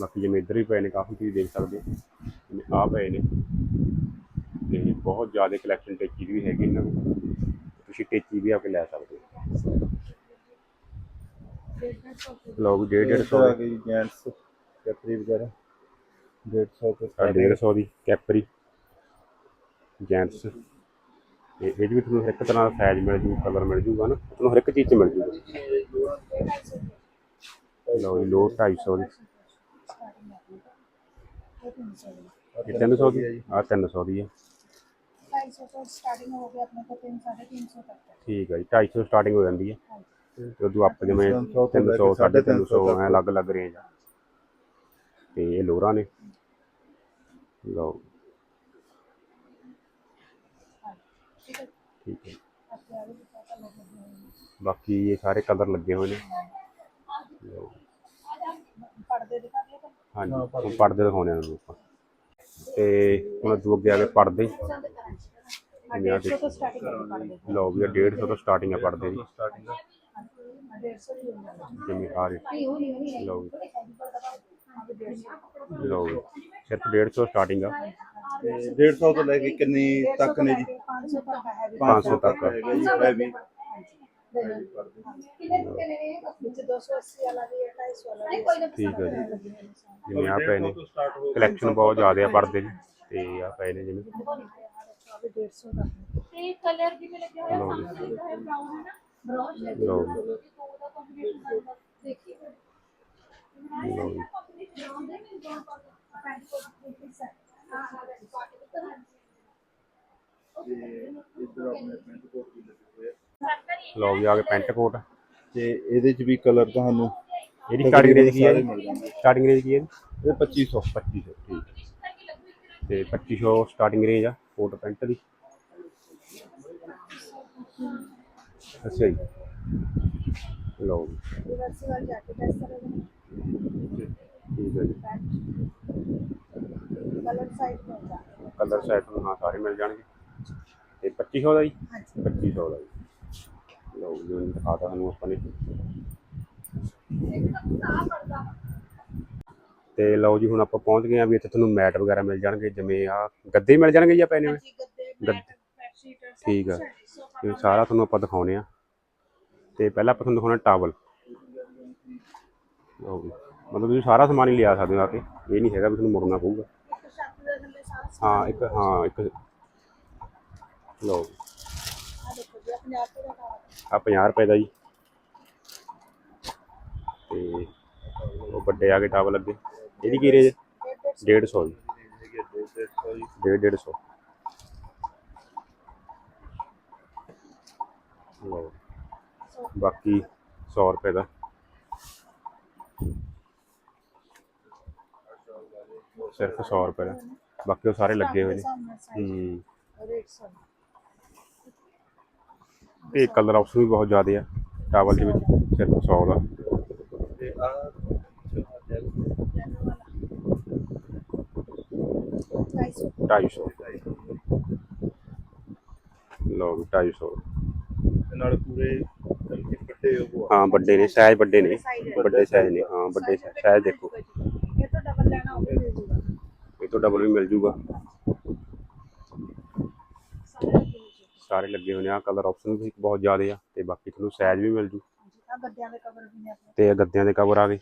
ਬਾਕੀ ਜਿਵੇਂ ਇੱਧਰ ਵੀ ਪਏ ਨੇ ਕਾਫੀ ਚੀਜ਼ ਦੇਖ ਸਕਦੇ ਹੋ। ਜਿਵੇਂ ਆ ਪਏ ਨੇ। ਤੇ ਬਹੁਤ ਜ਼ਿਆਦਾ ਕਲੈਕਸ਼ਨ ਟੇਚੀ ਦੀ ਵੀ ਹੈਗੀ ਇਹਨਾਂ ਕੋਲ। ਤੁਸੀਂ ਟੇਚੀ ਵੀ ਆ ਕੇ ਲੈ ਸਕਦੇ ਹੋ। ਜੀ 150 ਆ ਗਈ ਜੈਂਟਸ ਕੈਪਰੀ ਵਗੈਰਾ। 150 ਤੋਂ ਆ 150 ਦੀ ਕੈਪਰੀ ਜੈਂਟਸ। ਤੇ ਇਹ ਵੀ ਤੁਹਾਨੂੰ ਹਰ ਇੱਕ ਤਰ੍ਹਾਂ ਦਾ ਸਾਈਜ਼ ਮਿਲ ਜੂ ਕਲਰ ਮਿਲ ਜੂਗਾ ਨਾ। ਤੁਹਾਨੂੰ ਹਰ ਇੱਕ ਚੀਜ਼ 'ਚ ਮਿਲ ਜੂਗਾ। ਲਓ ਜੀ ਲੋ 250 ਦੀ। ਇਹ 300 ਦੀ? ਆ 300 ਦੀ ਹੈ। 250 ਤੋਂ ਸਟਾਰਟਿੰਗ ਹੋ ਗਈ ਆਪਣੇ ਕੋਲ 3 350 ਤੱਕ। ਠੀਕ ਹੈ ਜੀ 250 ਸਟਾਰਟਿੰਗ ਹੋ ਜਾਂਦੀ ਹੈ। ਜਦੋਂ ਆਪ ਜਿਵੇਂ 300 350 ਹੈ ਅਲੱਗ ਅਲੱਗ ਰੇਂਜ ਆ। ਤੇ ਇਹ ਲੋਰਾ ਨੇ। ਲਓ। ਠੀਕ ਹੈ। ਬਾਕੀ ਇਹ ਸਾਰੇ ਕਲਰ ਲੱਗੇ ਹੋਏ ਨੇ। ਲਓ ਪਰਦੇ ਦਿਖਾ ਦਿਓ ਤਾਂ ਹਾਂਜੀ ਹੁਣ ਪਰਦੇ ਦਿਖਾਉਣੇ ਆ ਤੁਹਾਨੂੰ ਆਪਾਂ। ਤੇ ਹੁਣ ਅੱਗੇ ਅੱਗੇ ਆ ਗਏ ਪਰਦੇ ਆ 150 ਤੋਂ ਸਟਾਰਟਿੰਗ ਹੈ ਪਰਦੇ ਲਓ ਵੀ 150 ਤੋਂ ਸਟਾਰਟਿੰਗ ਆ ਪਰਦੇ ਦੀ ਸਟਾਰਟਿੰਗ ਆ। 150 ਦੀ ਹੁੰਦਾ ਹੈ ਜਿਵੇਂ ਆ ਰਹੇ ਲਓ ਜੀ ਆ ਵੀ 150 ਲਓ ਜੀ ਸਿਰਫ 150 ਸਟਾਰਟਿੰਗ ਆ। ਤੇ 150 ਤੋਂ ਲੈ ਕੇ ਕਿੰਨੀ ਤੱਕ ਨੇ ਜੀ? 500 ਤੱਕ ਹੈ ਵੀ। 500 ਤੱਕ। ਹੈਗਾ ਜੀ ਹੈਵੀ ਠੀਕ ਹੈ ਜੀ। ਜਿਵੇਂ ਆ ਪਏ ਨੇ ਤੋਂ ਸਟਾਰਟ ਹੋ ਕਲੈਕਸ਼ਨ ਬਹੁਤ ਜ਼ਿਆਦਾ ਆ ਪਰਦੇ ਦੀ ਤੇ ਆ ਪਏ ਨੇ ਜਿਵੇਂ। ਆਹ ਵੀ 150 ਦਾ ਤੇ ਕਲਰ ਜਿਵੇਂ ਲੱਗਿਆ ਹੋਇਆ ਜੀ। ਸਾਹਮਣੇ ਦਾ ਹੈ ਬ੍ਰਾਊਨ ਹੈ ਨਾ ਬ੍ਰਾਊਨ ਸ਼ੇਡ ਲਓ ਦੇ ਦੋ ਦਾ ਕੰਬੀਨੇਸ਼ਨ ਦੇਖੀਏ। ਲਓ ਜੀ। ਦੇ ਦੇ ਹਾਂ ਹਾਂ ਇੱਧਰ ਆਪਣੇ ਪੈਂਟ ਕੋਟ ਆ ਲਓ ਜੀ ਆ ਗਏ ਪੈਂਟ ਕੋਟ। ਤੇ ਇਹਦੇ ਚ ਵੀ ਕਲਰ ਤੁਹਾਨੂੰ ਇਹਦੀ ਸਟਾਰਟਿੰਗ ਰੇਂਜ ਕੀ ਹੈ ਸਾਰੇ ਮਿਲ ਜਾਣਗੇ। ਸਟਾਰਟਿੰਗ ਰੇਂਜ ਕੀ ਹੈ ਇਹ 2500 2500 ਠੀਕ ਤੇ 2500 ਸਟਾਰਟਿੰਗ ਰੇਂਜ ਆ ਕੋਟ ਪੈਂਟ ਦੀ। ਅੱਛਾ ਜੀ। ਲਓ ਠੀਕ ਹੈ ਜੀ। ਕਲਰ ਸਾਈਡ ਤੋਂ ਕਲਰ ਸੈਟ ਨੂੰ ਹਾਂ ਸਾਰੇ ਮਿਲ ਜਾਣਗੇ। ਤੇ 2500 ਦਾ ਜੀ? ਹਾਂਜੀ। 2500 ਦਾ ਜੀ। ਲਓ ਜੀ ਦਿਖਾਤਾ ਤੁਹਾਨੂੰ ਆਪਾਂ ਨੇ। ਤੇ ਲਓ ਜੀ ਹੁਣ ਆਪਾਂ ਪਹੁੰਚ ਗਏ ਆ ਵੀ ਇੱਥੇ ਤੁਹਾਨੂੰ ਮੈਟ ਵਗੈਰਾ ਮਿਲ ਜਾਣਗੇ ਜਿਵੇਂ ਆ ਗੱਦੇ ਮਿਲ ਜਾਣਗੇ ਜਾਂ ਸਭ ਠੀਕ ਆ। ਇਹ ਸਾਰਾ ਤੁਹਾਨੂੰ ਆਪਾਂ ਦਿਖਾਉਣੇ ਆ। ਤੇ ਪਹਿਲਾਂ ਆਪਾਂ ਤੁਹਾਨੂੰ ਦਿਖਾਉਣਾ ਟਾਵਲ। ਲਓ ਜੀ ਮਤਲਬ ਤੁਸੀਂ ਸਾਰਾ ਸਮਾਨ ਹੀ ਲਿਆ ਸਕਦੇ ਹੋ ਆ ਕੇ। ਇਹ ਨਹੀਂ ਹੈਗਾ ਵੀ ਤੁਹਾਨੂੰ ਮੁੜਨਾ ਪਊਗਾ। ਹਾਂ ਇੱਕ ਹਾਂ ਇੱਕ ਲਓ ਜੀ, ਆ 50 ਰੁਪਏ ਦਾ ਜੀ। ਤੇ ਉਹ ਵੱਡੇ ਆ ਗਏ ਟਾਵਲ ਅੱਗੇ ਇਹਦੀ ਕੀ ਰੇਂਜ? 150 ਜੀ। 150 ਲਓ ਬਾਕੀ 100 ਰੁਪਏ ਦਾ। ਸਿਰਫ 100 ਰੁਪਏ ਦਾ। ਬਾਕੀ ਉਹ ਸਾਰੇ ਲੱਗੇ ਹੋਏ ਨੇ। ਹੂੰ। ਤੇ ਕਲਰ ਆਪਸ਼ਨ ਵੀ ਬਹੁਤ ਜ਼ਿਆਦੇ ਆ। ਟਾਵਲ ਦੇ ਵਿੱਚ ਸਿਰਫ 100 ਦਾ। ਤੇ ਆ ਜੈਨੋ ਵਾਲਾ 250 250 ਲਓ ਵੀ 250 ਤੇ ਨਾਲ ਪੂਰੇ ਵੱਡੇ ਉਹ ਹਾਂ ਵੱਡੇ ਨੇ ਸਾਈਜ਼ ਵੱਡੇ ਨੇ। ਵੱਡੇ ਸਾਈਜ਼ ਨੇ ਹਾਂ ਵੱਡੇ ਸਾਈਜ਼ ਦੇਖੋ ਇਹ ਤਾਂ ਡਬਲ ਲੈਣਾ ਉਹ ਵੀ ਮਿਲ ਜੂਗਾ। ਇਹ ਤੋਂ ਡਬਲ ਵੀ ਮਿਲ ਜੂਗਾ ਸਾਰੇ ਲੱਗੇ ਹੋਏ ਜੀ ਸਾਰੇ ਲੱਗੇ ਹੋਏ ਨੇ ਆ ਕਲਰ ਆਪਸ਼ਨ ਵੀ ਬਹੁਤ ਜ਼ਿਆਦੇ ਆ ਤੇ ਬਾਕੀ ਤੁਹਾਨੂੰ ਸਾਈਜ਼ ਵੀ ਮਿਲ ਜੂ। ਹਾਂਜੀ ਆ ਗੱਦਿਆਂ ਦੇ ਕਵਰ ਵੀ ਨੇ ਆਪਣੇ। ਤੇ ਇਹ ਗੱਦਿਆਂ ਦੇ ਕਵਰ ਆ ਗਏ।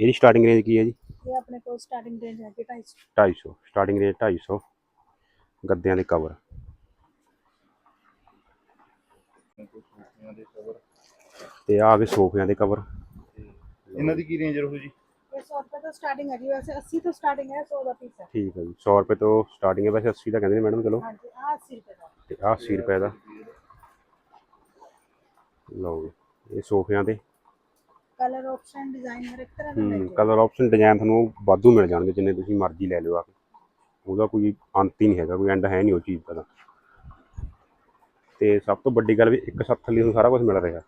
ਇਹਦੀ ਸਟਾਰਟਿੰਗ ਰੇਂਜ ਕੀ ਹੈ ਜੀ? ਇਹ ਆਪਣੇ ਕੋਲ ਸਟਾਰਟਿੰਗ ਰੇਂਜ ਹੈ 250 250 ਸਟਾਰਟਿੰਗ ਰੇਂਜ 250 ਗੱਦਿਆਂ ਦੇ ਕਵਰ ਸੋਫਿਆਂ ਦੇ ਕਵਰ ਤੇ ਆ ਆ ਗਏ ਸੋਫਿਆਂ ਦੇ ਕਵਰ ਇਹਨਾਂ ਦੀ ਕੀ ਰੇਂਜ ਰਹੂ ਜੀ? ਇਹ 100 ਰੁਪਏ ਤੋਂ ਸਟਾਰਟਿੰਗ ਹੈ ਜੀ ਵੈਸੇ 80 ਤੋਂ ਸਟਾਰਟਿੰਗ ਹੈ 100 ਦਾ ਪੀਸ ਹੈ। ਠੀਕ ਹੈ ਜੀ 100 ਰੁਪਏ ਤੋਂ ਸਟਾਰਟਿੰਗ ਹੈ ਵੈਸੇ 80 ਦਾ ਕਹਿੰਦੇ ਨੇ ਮੈਡਮ ਚਲੋ। ਹਾਂਜੀ ਆ 80 ਰੁਪਏ ਦਾ। ਤੇ ਆ 80 ਰੁਪਏ ਦਾ। ਲਓ ਜੀ, ਇਹ ਸੋਫਿਆਂ ਦੇ ਕਲਰ ਆਪਸ਼ਨ ਡਿਜ਼ਾਈਨ ਹਰ ਇੱਕ ਤਰ੍ਹਾਂ ਦਾ ਮਿਲ ਹੂੰ ਜਾਏਗਾ ਕਲਰ ਆਪਸ਼ਨ ਡਿਜ਼ਾਈਨ ਤੁਹਾਨੂੰ ਵਾਧੂ ਮਿਲ ਜਾਣਗੇ ਜਿੰਨੇ ਤੁਸੀਂ ਮਰਜ਼ੀ ਲੈ ਲਿਓ ਆ ਕੇ। ਉਹਦਾ ਕੋਈ ਅੰਤ ਹੀ ਨਹੀਂ ਹੈਗਾ ਕੋਈ ਐਂਡ ਹੈ ਨਹੀਂ ਉਹ ਚੀਜ਼ ਦਾ ਤੇ। ਸਭ ਤੋਂ ਵੱਡੀ ਗੱਲ ਵੀ ਇੱਕ ਸੱਤ ਥੱਲੇ ਤੁਹਾਨੂੰ ਸਾਰਾ ਕੁਝ ਮਿਲ ਰਿਹਾ।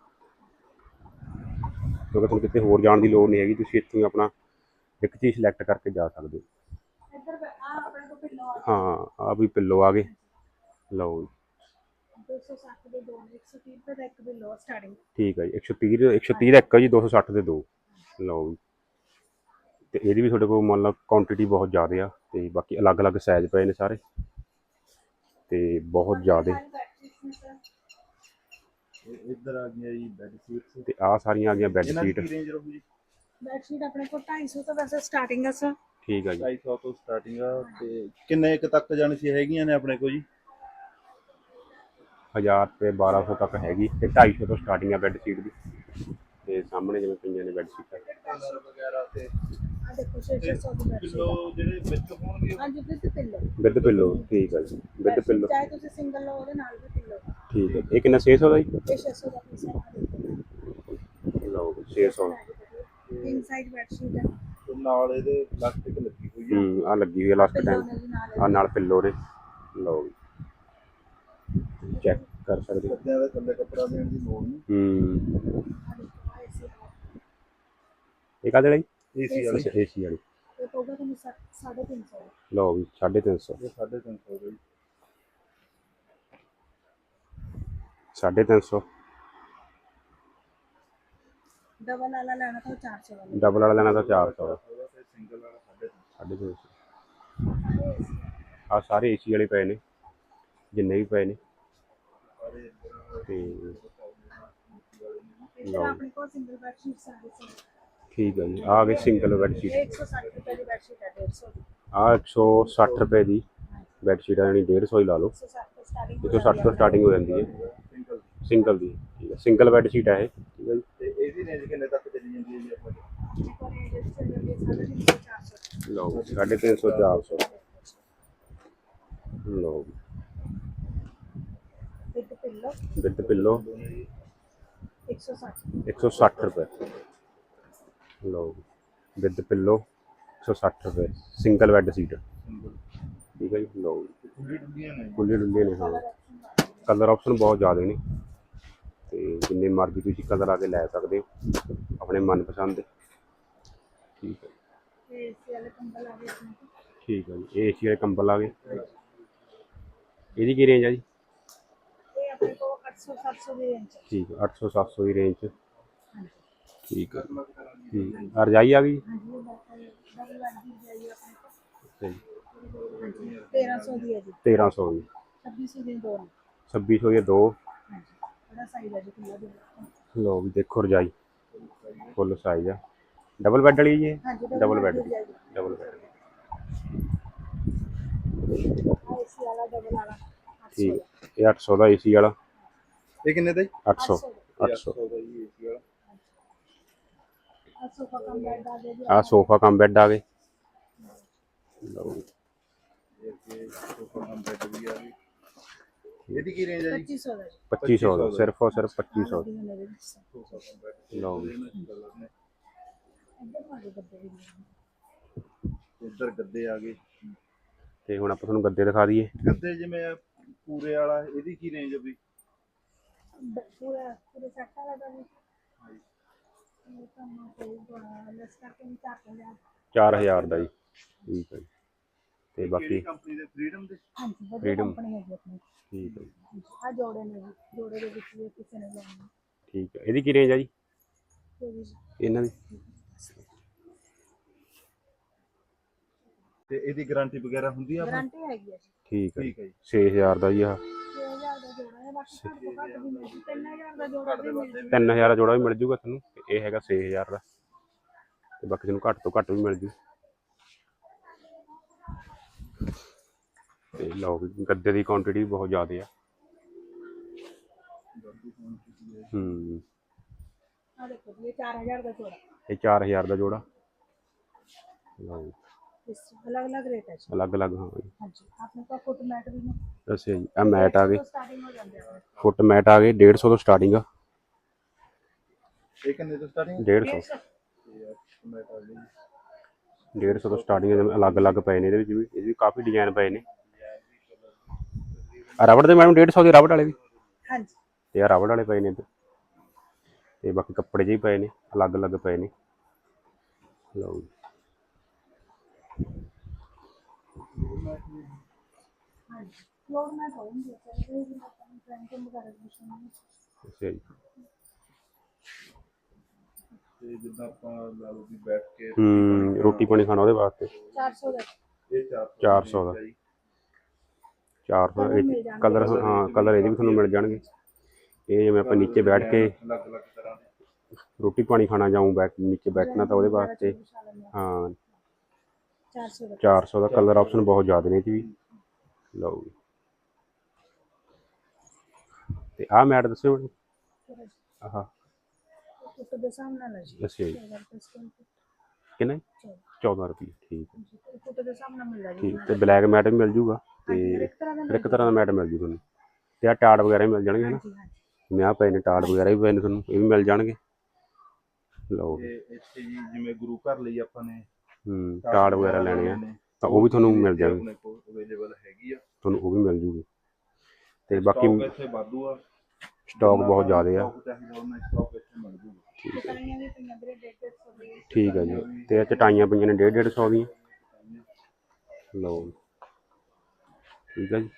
ਕਿਉਂਕਿ ਤੁਹਾਨੂੰ ਕਿਤੇ ਹੋਰ ਜਾਣ ਦੀ ਲੋੜ ਨਹੀਂ ਹੈਗੀ ਤੁਸੀਂ ਇੱਥੋਂ ਹੀ ਆਪਣਾ ਇੱਕ ਚੀਜ਼ ਸਿਲੈਕਟ ਕਰਕੇ ਜਾ ਸਕਦੇ ਹੋ। ਇੱਧਰ ਆ ਆਪਣੇ ਕੋਲ ਪਿੱਲੋ ਹਾਂ ਆ ਵੀ ਪਿੱਲੋ ਆ ਗਏ ਲਓ ਜੀ, 260 ਦੇ ਦੋ ਨੇ 130 ਰੁਪਏ ਦਾ ਇੱਕ ਪਿੱਲੋ ਸਟਾਰਟਿੰਗ ਠੀਕ ਹੈ ਜੀ 130 130 ਦਾ ਇੱਕ ਜੀ 260 ਦੇ ਦੋ। ਲਓ ਜੀ। ਤੇ ਇਹਦੀ ਵੀ ਤੁਹਾਡੇ ਕੋਲ ਮੰਨ ਲਓ ਕੁਆਂਟੀਟੀ ਬਹੁਤ ਜ਼ਿਆਦਾ ਆ ਤੇ ਬਾਕੀ ਅਲੱਗ-ਅਲੱਗ ਸਾਈਜ਼ ਪਏ ਨੇ ਸਾਰੇ। ਤੇ ਬਹੁਤ ਜ਼ਿਆਦਾ। ਇਹ ਇੱਧਰ ਆ ਗਿਆ ਜੀ ਬੈੱਡ ਸ਼ੀਟਸ ਤੇ ਆ ਸਾਰੀਆਂ ਆ ਗਈਆਂ ਬੈੱਡ ਇਹਨਾਂ ਦੀ ਸ਼ੀਟ ਰੇਂਜ ਰਹੂ ਜੀ? ਬੈਡਸ਼ੀਟ ਆਪਣੇ ਕੋਲ 250 ਤੋਂ ਵੈਸੇ ਸਟਾਰਟਿੰਗ ਹੈ ਸਰ। ਠੀਕ ਹੈ ਜੀ। 250 ਤੋਂ ਸਟਾਰਟਿੰਗ ਆ ਤੇ ਕਿੰਨੇ ਕੁ ਤੱਕ ਜਾਣੀ ਸੀ ਹੈਗੀਆਂ ਨੇ ਆਪਣੇ ਕੋਲ ਜੀ? 1000 ਰੁਪਏ 1200 ਤੱਕ ਹੈਗੀ ਤੇ 250 ਤੋਂ ਸਟਾਰਟਿੰਗ ਆ ਬੈੱਡ ਸ਼ੀਟ ਦੀ। ਤੇ ਸਾਹਮਣੇ ਜਿਵੇਂ ਪਈਆਂ ਨੇ ਬੈੱਡ ਸ਼ੀਟਾਂ ਕਲਰ ਵਗੈਰਾ ਤੇ ਆ ਦੇਖੋ 600 ਦੀ ਕਿਲੋ ਜਿਹੜੇ ਵਿੱਚ ਹੋਣਗੇ ਹਾਂਜੀ ਵਿਦ ਪਿੱਲੋ ਵਿਦ ਪਿੱਲੋ ਠੀਕ ਹੈ ਜੀ ਵਿਦ ਪਿੱਲੋ ਚਾਹੇ ਤੁਸੀਂ ਸਿੰਗਲ ਲਓ ਉਹਦੇ ਨਾਲ ਵੀ ਪਿੱਲੋ ਠੀਕ ਹੈ ਇਹ ਕਿੰਨਾ 600 ਦਾ ਜੀ? ਇਹ 600 ਦਾ ਪੀਸ ਹੈ ਲਓ 600 ਇਨਸਾਈਡ ਬੈਡਸ਼ੀਟ ਹੈ ਨਾਲ ਇਹਦੇ ਇਲਾਸਟਿਕ ਲੱਗੀ ਹੋਈ ਹੈ ਹੂੰ ਆ ਲੱਗੀ ਹੋਈ ਲਾਸਟ ਟਾਈਮ ਆ ਨਾਲ ਪਿੱਲੋ ਦੇ। ਲਓ ਚੈੱਕ ਕਰ ਸਕਦੇ ਹੋ। ਬੱਚਿਆਂ ਦੇ ਥੱਲੇ ਕੱਪੜਾ ਦੇਣ ਦੀ ਲੋੜ ਨਹੀਂ। ਹੂੰ। ਇਹ ਕਾਹਦੇ ਲਈ ਏਸੀ ਵਾਲੀ। ਅੱਛਾ ਏਸੀ ਵਾਲੀ। ਇਹ ਪਊਗਾ ਤੁਹਾਨੂੰ 350 ਲਓ ਵੀ 350 ਇਹ 350 ਰੁਪਏ 350 डबल वाला लेना तो चार सौ वाला ਡਬਲ ਵਾਲਾ ਲੈਣਾ ਤਾਂ 400 ਸਿੰਗਲ ਵਾਲਾ 350 ਸਾਢੇ ਆ ਸਾਰੇ ਏਸੀ ਵਾਲੇ ਪਏ ਨੇ ਜਿੰਨੇ ਵੀ ਪਏ ਨੇ। ਤੇ इधर अपने को सिंगल बेडशीट सारी से ਠੀਕ ਹੈ ਜੀ ਆ ਗਈ ਸਿੰਗਲ ਬੈੱਡ ये एक सौ साठ रुपए की बेडशीट है डेढ़ सौ एक ਆ 160 ਰੁਪਏ ਦੀ ਬੈੱਡ ਸ਼ੀਟ ਆ ਜਾਣੀ 150 ਹੀ ਲਾ ਲਓ। सौ साठ से स्टार्टिंग हो 160 जाती ਤੋਂ है। ਸਟਾਰਟਿੰਗ ਹੋ ਜਾਂਦੀ ਹੈ। ਸਿੰਗਲ ਸਿੰਗਲ ਦੀ ਠੀਕ ਹੈ ਸਿੰਗਲ ਬੈੱਡ ਸ਼ੀਟ ਹੈ ਇਹ ਠੀਕ ਹੈ ਜੀ। ਇਹਦੀ ਰੇਂਜ ਕਿੰਨੇ ਤੱਕ ਚਲੀ ਜਾਂਦੀ ਹੈ ਜੀ ਕੋਲ? ਲਓ 350 400 ਲਓ ਇੱਕ ਪਿੱਲੋ ਵਿਦ ਪਿੱਲੋ 160 160 ਰੁਪਏ। ਲਓ ਵਿਦ ਪਿੱਲੋ 160 ਰੁਪਏ। Single bed sheet. ਠੀਕ ਹੈ ਜੀ? ਲਓ ਖੁੱਲੀ ਡੁੱਲੀਆਂ ਨੇ। ਖੁੱਲੇ ਡੁੱਲੇ ਨੇ ਹਾਂ। ਕਲਰ ਆਪਸ਼ਨ ਬਹੁਤ ਜ਼ਿਆਦਾ ਨੇ। ਤੇ ਜਿੰਨੇ ਮਰਜ਼ੀ ਤੁਸੀਂ ਕਲਰ ਆ ਕੇ ਲੈ ਸਕਦੇ ਹੋ, ਆਪਣੇ ਮਨਪਸੰਦ ਦੇ। ਠੀਕ ਹੈ। ਤੇ ਇਸੇ ਵਾਲੇ ਕੰਬਲ ਆ ਗਏ ਆਪਣੇ ਕੋਲ ਠੀਕ ਹੈ ਜੀ ਇਹ ਏਸੀ ਵਾਲੇ ਕੰਬਲ ਆ ਗਏ। ਇਹਦੀ ਕੀ ਰੇਂਜ ਆ ਜੀ? ਇਹ ਆਪਣੇ ਕੋਲ 800 700 ਦੇ ਰੇਂਜ ਚ ਠੀਕ ਹੈ 800 700 ਦੀ ਰੇਂਜ ਚ ਹਾਂਜੀ ਠੀਕ ਹੈ। ਠੀਕ ਹੈ। ਰਜਾਈ ਆ ਗਈ ਜੀ? ਹਾਂਜੀ ਇਹ ਡਬਲ ਬੈੱਡ ਦੀ ਜਾਈ ਆਪਣੇ ਕੋਲ ਅੱਛਾ ਜੀ। ਹਾਂਜੀ 1300 ਦੀ ਹੈ ਜੀ 1300 ਦੀ 2600 ਦੀ ਦੋ ਨੇ 2600 ਦੀ ਦੋ। ਬੜਾ ਸਾਈਜ਼ ਹੈ ਜੀ ਕਿਲੋ ਦੇ। ਲਓ ਵੀ ਦੇਖੋ ਰਜਾਈ। ਫੁੱਲ ਸਾਈਜ਼ ਆ। ਡਬਲ ਬੈੱਡ ਵਾਲੀ ਜੀ ਇਹ? ਹਾਂਜੀ ਡਬਲ ਬੈੱਡ ਦੀ ਡਬਲ ਬੈੱਡ ਏਸੀ ਵਾਲਾ ਡਬਲ ਵਾਲਾ 800 ਠੀਕ। ਇਹ 800 ਦਾ ਏਸੀ ਵਾਲਾ। ਇਹ ਕਿੰਨੇ ਦਾ ਜੀ? 800 800 ਦਾ। ਜੀ ਏਸੀ ਵਾਲਾ। ਆਹ ਸੋਫਾ ਕਮ ਬੈੱਡ ਆ ਗਿਆ ਜੀ। ਆ ਸੋਫਾ ਕਮ ਬੈੱਡ ਆ ਗਏ। ਲਓ ਜੀ। ਇਹ ਕਿ ਸੋਫਾ ਨੰਬਰ ਬੈੱਡ ਵੀ ਆ ਗਈ ਇਹਦੀ ਕੀ ਰੇਂਜ ਹੈ ਜੀ? 2500 ਦਾ ਜੀ। 2500 ਦਾ ਸਿਰਫ ਔਰ ਸਿਰਫ 2500 ਲੱਗੀ ਹੋਈ ਮੇਰੇ ਵਿੱਚ। ਸੋਫਾ ਨੰਬਰ ਬੈੱਡ ਲਓ ਜੀ। ਇੱਧਰ ਗੱਦੇ ਆ ਗਏ। ਤੇ ਹੁਣ ਆਪਾਂ ਤੁਹਾਨੂੰ ਗੱਦੇ ਦਿਖਾ ਦਈਏ। ਗੱਦੇ ਜਿਵੇਂ ਆ ਪੂਰੇ ਵਾਲਾ ਇਹਦੀ ਕੀ ਰੇਂਜ ਹੈ ਵੀ? ਪੂਰਾ ਪੂਰੇ ਸੈੱਟ ਵਾਲਾ ਦਾ ਵੀ ਇਹ ਤੁਹਾਨੂੰ ਕੋਈ ਲੈਸ ਕਰਕੇ ਵੀ 4000 4000 ਦਾ ਜੀ। ਠੀਕ ਹੈ ਜੀ। ਤੇ ਬਾਕੀ ਕੰਪਨੀ ਦੇ ਫਰੀडम ਦੇ? ਹਾਂਜੀ ਵਧੀਆ Freedom। ਕੰਪਨੀ ਹੈ ਜੀ ਆਪਣੀ। ਠੀਕ ਹੈ ਜੀ। ਆ ਜੋੜੇ ਨੇ ਜੀ ਜੋੜੇ ਦੇ ਵਿੱਚ ਵੀ ਕਿਸੇ ਨੇ ਲੈਣੇ ਠੀਕ ਹੈ। ਇਹਦੀ ਕੀ ਰੇਂਜ ਆ ਜੀ? ਤੇ ਵੀ ਇਹਨਾਂ ਦੀ? ਤੇ ਇਹਦੀ ਗਾਰੰਟੀ ਵਗੈਰਾ ਹੁੰਦੀ ਆ ਆਪਣੀ? ਗਾਰੰਟੀ ਹੈਗੀ ਹੈ ਜੀ। ਠੀਕ ਹੈ ਠੀਕ ਹੈ ਜੀ। 6000 ਦਾ ਜੀ ਆ 6000 ਦਾ ਜੋੜਾ ਹੈ ਬਾਕੀ ਘੱਟ ਤੋਂ ਘੱਟ ਵੀ ਮਿਲ ਜੂ। 3000 ਦਾ ਜੋੜਾ ਵੀ ਮਿਲ ਜੂ। 3000 ਦਾ ਜੋੜਾ ਵੀ ਮਿਲ ਜੂਗਾ ਤੁਹਾਨੂੰ ਤੇ ਇਹ ਹੈਗਾ 6000 ਦਾ। ਤੇ ਬਾਕੀ ਤੁਹਾਨੂੰ ਘੱਟ ਤੋਂ ਘੱਟ ਵੀ ਮਿਲ ਜੂ। ਤੇ ਲਓ ਵੀ ਗੱਦੇ ਦੀ ਕੁਆਂਟੀਟੀ ਬਹੁਤ ਜ਼ਿਆਦਾ ਆ। ਹੂੰ। ਆ ਦੇਖੋ ਜੀ ਇਹ 4000 ਦਾ ਜੋੜਾ। ਇਹ 4000 ਦਾ ਜੋੜਾ। ਲਓ। ਇਸ ਅਲੱਗ ਅਲੱਗ ਰੇਟ ਹੈ ਜੀ। ਅਲੱਗ-ਅਲੱਗ ਹਾਂ। ਜੀ ਹਾਂਜੀ ਆਪਣੇ ਕੋਲ ਫੁੱਟ ਮੈਟ ਵੀ ਨੇ। ਦੱਸਿਆ ਜੀ ਆ ਮੈਟ ਆ ਗਏ ਸਟਾਰਟਿੰਗ ਹੋ ਜਾਂਦੇ ਆ ਫੁੱਟ ਮੈਟ ਆ ਗਏ 150 ਤੋਂ ਸਟਾਰਟਿੰਗ ਆ। ਇਹ ਕਿੰਨੇ ਤੋਂ ਸਟਾਰਟਿੰਗ 150 ਮੈਂ ਤਾਂ ਜੀ 150 ਤੋਂ ਸਟਾਰਟਿੰਗ ਦੇ ਅਲੱਗ-ਅਲੱਗ ਪਏ ਨੇ ਇਹਦੇ ਵਿੱਚ ਵੀ ਇਹਦੇ ਵੀ ਕਾਫੀ ਡਿਜ਼ਾਈਨ ਪਏ ਨੇ। ਆ ਰਬੜ ਦੇ ਮੈਡਮ 150 ਦੇ ਰਬੜ ਵਾਲੇ ਵੀ? ਹਾਂਜੀ। ਤੇ ਆ ਰਬੜ ਵਾਲੇ ਪਏ ਨੇ ਇੱਧਰ। ਤੇ ਬਾਕੀ ਕੱਪੜੇ ਜਿਹੇ ਪਏ ਨੇ ਅਲੱਗ-ਅਲੱਗ ਪਏ ਨੇ। ਲਓ ਜੀ। ਹਾਂਜੀ। ਫਲੋਰ ਮੈਟ ਹੋਣਗੇ ਸਰ ਇਹ ਵੀ ਆਪਾਂ ਫਰੈਂਕ ਵਗੈਰਾ ਵੀ ਅੱਛਾ ਜੀ। ਤੇ ਜਿੱਦਾਂ ਆਪਾਂ ਲਾ ਲਓ ਵੀ ਬੈਠ ਕੇ ਹੂੰ ਰੋਟੀ ਪਾਣੀ ਖਾਣਾ ਉਹਦੇ ਵਾਸਤੇ? 400 ਦਾ। ਇਹ 400 ਦਾ 400 ਇਹ ਕਲਰ ਹਾਂ ਕਲਰ ਇਹਦੇ ਵੀ ਤੁਹਾਨੂੰ ਮਿਲ ਜਾਣਗੇ। ਇਹ ਜਿਵੇਂ ਆਪਾਂ ਨੀਚੇ ਬੈਠ ਕੇ ਰੋਟੀ ਪਾਣੀ ਖਾਣਾ ਜਾਊਂ ਬੈਠ ਨੀਚੇ ਬੈਠਣਾ ਤਾਂ ਉਹਦੇ ਵਾਸਤੇ। ਹਾਂ। 400 ਦਾ। 400 ਦਾ ਕਲਰ ਆਪਸ਼ਨ ਬਹੁਤ ਜ਼ਿਆਦਾ ਨੇ ਇਹ 'ਚ ਵੀ ਲਓ ਤੇ ਆਹ ਮੈਟ ਦੱਸਿਓ ਮੈਨੂੰ। ਆਹਾ। ਫੁੱਟ ਦੇ ਸਾਹਮਣੇ ਨਾਲ ਜੀ। ਅੱਛਾ ਜੀ। 1000 ਰੁਪਏ ਸਕੁਅਰ ਫੁੱਟ ਕਿੰਨਾ ਜੀ? 14 ਰੁਪਏ ਠੀਕ ਹੈ। ਜੀ ਫੁੱਟ ਦੇ ਸਾਹਮਣੇ ਮਿਲਦਾ ਜੀ ਠੀਕ ਤੇ ਬਲੈਕ ਮੈਟ ਵੀ ਮਿਲ ਜੂਗਾ ਤੇ ਹਰ ਇੱਕ ਤਰ੍ਹਾਂ ਦਾ ਹਰ ਇੱਕ ਤਰ੍ਹਾਂ ਦਾ ਮੈਟ ਮਿਲ ਜੂ ਤੁਹਾਨੂੰ। ਤੇ ਆ ਟਾੜ ਵਗੈਰਾ ਵੀ ਮਿਲ ਜਾਣਗੇ ਹਨਾ? ਹਾਂਜੀ ਹਾਂਜੀ। ਮੈਂ ਆ ਪਏ ਨੇ ਟਾੜ ਵਗੈਰਾ ਵੀ ਪਏ ਨੇ ਤੁਹਾਨੂੰ ਇਹ ਵੀ ਮਿਲ ਜਾਣਗੇ। ਲਓ ਜੀ। ਤੇ ਇੱਥੇ ਜੀ ਜਿਵੇਂ ਗੁਰੂ ਘਰ ਲਈ ਆਪਾਂ ਨੇ ਹੂੰ ਟਾੜ ਵਗੈਰਾ ਲੈਣੇ ਆ। ਤਾਂ ਉਹ ਵੀ ਤੁਹਾਨੂੰ ਮਿਲ ਜਾਣਗੇ। ਆਪਣੇ ਕੋਲ ਅਵੇਲੇਬਲ ਹੈਗੀ ਆ। ਤੁਹਾਨੂੰ ਉਹ ਵੀ ਮਿਲ ਜੂਗੀ। ਤੇ ਬਾਕੀ ਸਟਾਕ ਇੱਥੇ ਵਾਧੂ ਆ। ਸਟਾਕ ਬਹੁਤ ਜ਼ਿਆਦਾ ਆ। ਸਟਾਕ ਚਾਹੀਦਾ ਉਹਨਾਂ ਸਟਾਕ ਇੱਥੇ ਮਿਲ ਜੂਗਾ। ਚਟਾਈਆਂ ਵੀ ਪਈਆਂ ਵੀਰੇ 150 ਦੇ ਠੀਕ ਹੈ ਜੀ। ਤੇ ਇਹ ਚਟਾਈਆਂ ਪਈਆਂ ਨੇ 1.5 150 ਦੀਆਂ। ਲਓ ਠੀਕ ਹੈ ਜੀ।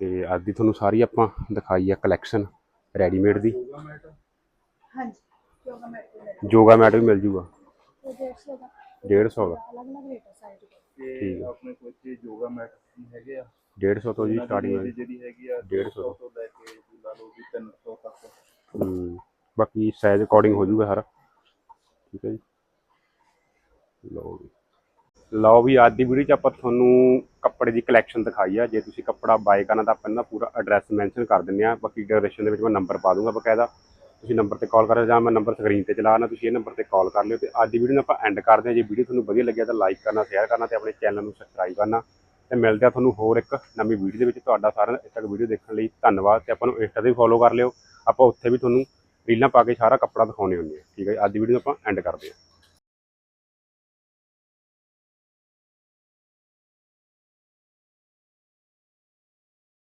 ਤੇ ਅੱਜ ਦੀ ਤੁਹਾਨੂੰ ਸਾਰੀ ਆਪਾਂ ਦਿਖਾਈ ਆ ਕਲੈਕਸ਼ਨ ਰੈਡੀਮੇਡ ਦੀ। ਹਾਂਜੀ ਯੋਗਾ ਮੈਟ ਵੀ ਲੈ ਜੋਗਾ ਮੈਟ ਵੀ ਮਿਲ ਜੂਗਾ। ਉਹ 150 ਦਾ। 150 ਦਾ। ਅਲੱਗ ਅਲੱਗ ਰੇਟ ਹੈ ਸਾਈਡ ਤੇ ਠੀਕ ਤੇ ਹੈ। ਆਪਣੇ ਕੋਲ ਇੱਥੇ ਯੋਗਾ ਮੈਟ ਵੀ ਹੈਗੇ ਆ। 150 ਤੋਂ ਜੀ ਸਟਾਰਟਿੰਗ ਜਿਹੜੀ ਹੈਗੀ ਆ 150 ਤੋਂ। ਲੈ ਕੇ ਜੀ ਲਾ ਲਓ ਵੀ 300 ਤੱਕ। ਹੂੰ। ਬਾਕੀ ਸਾਈਜ਼ ਅਕੋਰਡਿੰਗ ਹੋ ਜਾਊਗਾ ਸਾਰਾ ਠੀਕ ਹੈ ਜੀ। ਲਓ ਜੀ। ਲਓ ਵੀ ਅੱਜ ਦੀ ਵੀਡੀਓ 'ਚ ਆਪਾਂ ਤੁਹਾਨੂੰ ਕੱਪੜੇ ਦੀ ਕਲੈਕਸ਼ਨ ਦਿਖਾਈ ਆ। ਜੇ ਤੁਸੀਂ ਕੱਪੜਾ ਬਾਏ ਕਰਨਾ ਤਾਂ ਆਪਾਂ ਇਹਦਾ ਪੂਰਾ ਐਡਰੈਸ ਮੈਂਸ਼ਨ ਕਰ ਦਿੰਦੇ ਆ। ਬਾਕੀ ਡਿਸਕ੍ਰਿਪਸ਼ਨ ਦੇ ਵਿੱਚ ਮੈਂ ਨੰਬਰ ਪਾ ਦੂੰਗਾ ਬਕਾਇਦਾ। ਤੁਸੀਂ ਨੰਬਰ ਤੇ ਕਾਲ ਕਰ ਜਾਂ ਮੈਂ ਨੰਬਰ ਸਕਰੀਨ ਤੇ ਚਲਾ ਤੁਸੀਂ ਇਹ ਨੰਬਰ ਤੇ ਕਾਲ ਕਰ ਲਿਓ ਤੇ ਅੱਜ ਦੀ ਵੀਡੀਓ ਨੂੰ ਆਪਾਂ ਐਂਡ ਕਰਦੇ ਹਾਂ। ਜੇ ਵੀਡੀਓ ਤੁਹਾਨੂੰ ਵਧੀਆ ਲੱਗਿਆ ਤਾਂ ਲਾਈਕ ਕਰਨਾ ਸ਼ੇਅਰ ਕਰਨਾ ਤੇ ਆਪਣੇ ਚੈਨਲ ਨੂੰ ਸਬਸਕ੍ਰਾਈਬ ਕਰਨਾ। ਤੇ ਮਿਲਦੇ ਆ ਤੁਹਾਨੂੰ ਹੋਰ ਇੱਕ ਨਵੀਂ ਵੀਡੀਓ ਦੇ ਵਿੱਚ। ਤੁਹਾਡਾ ਸਾਰਿਆਂ ਦਾ ਇੱਥੇ ਤੱਕ ਵੀਡੀਓ ਦੇਖਣ ਲਈ ਧੰਨਵਾਦ ਤੇ ਆਪਾਂ ਨੂੰ ਇੰਸਟਾ ਤੇ ਫੋਲੋ ਕਰ ਲਿਓ। ਆਪਾਂ ਉੱਥੇ ਵੀ ਤੁਹਾਨੂੰ ਰੀਲਾਂ ਪਾ ਕੇ ਸਾਰਾ ਕੱਪੜਾ ਦਿਖਾਉਣੇ ਹੁੰਦੇ ਆ, ਠੀਕ ਹੈ ਜੀ? ਅੱਜ ਦੀ ਵੀਡੀਓ ਆਪਾਂ ਐਂਡ ਕਰਦੇ ਹਾਂ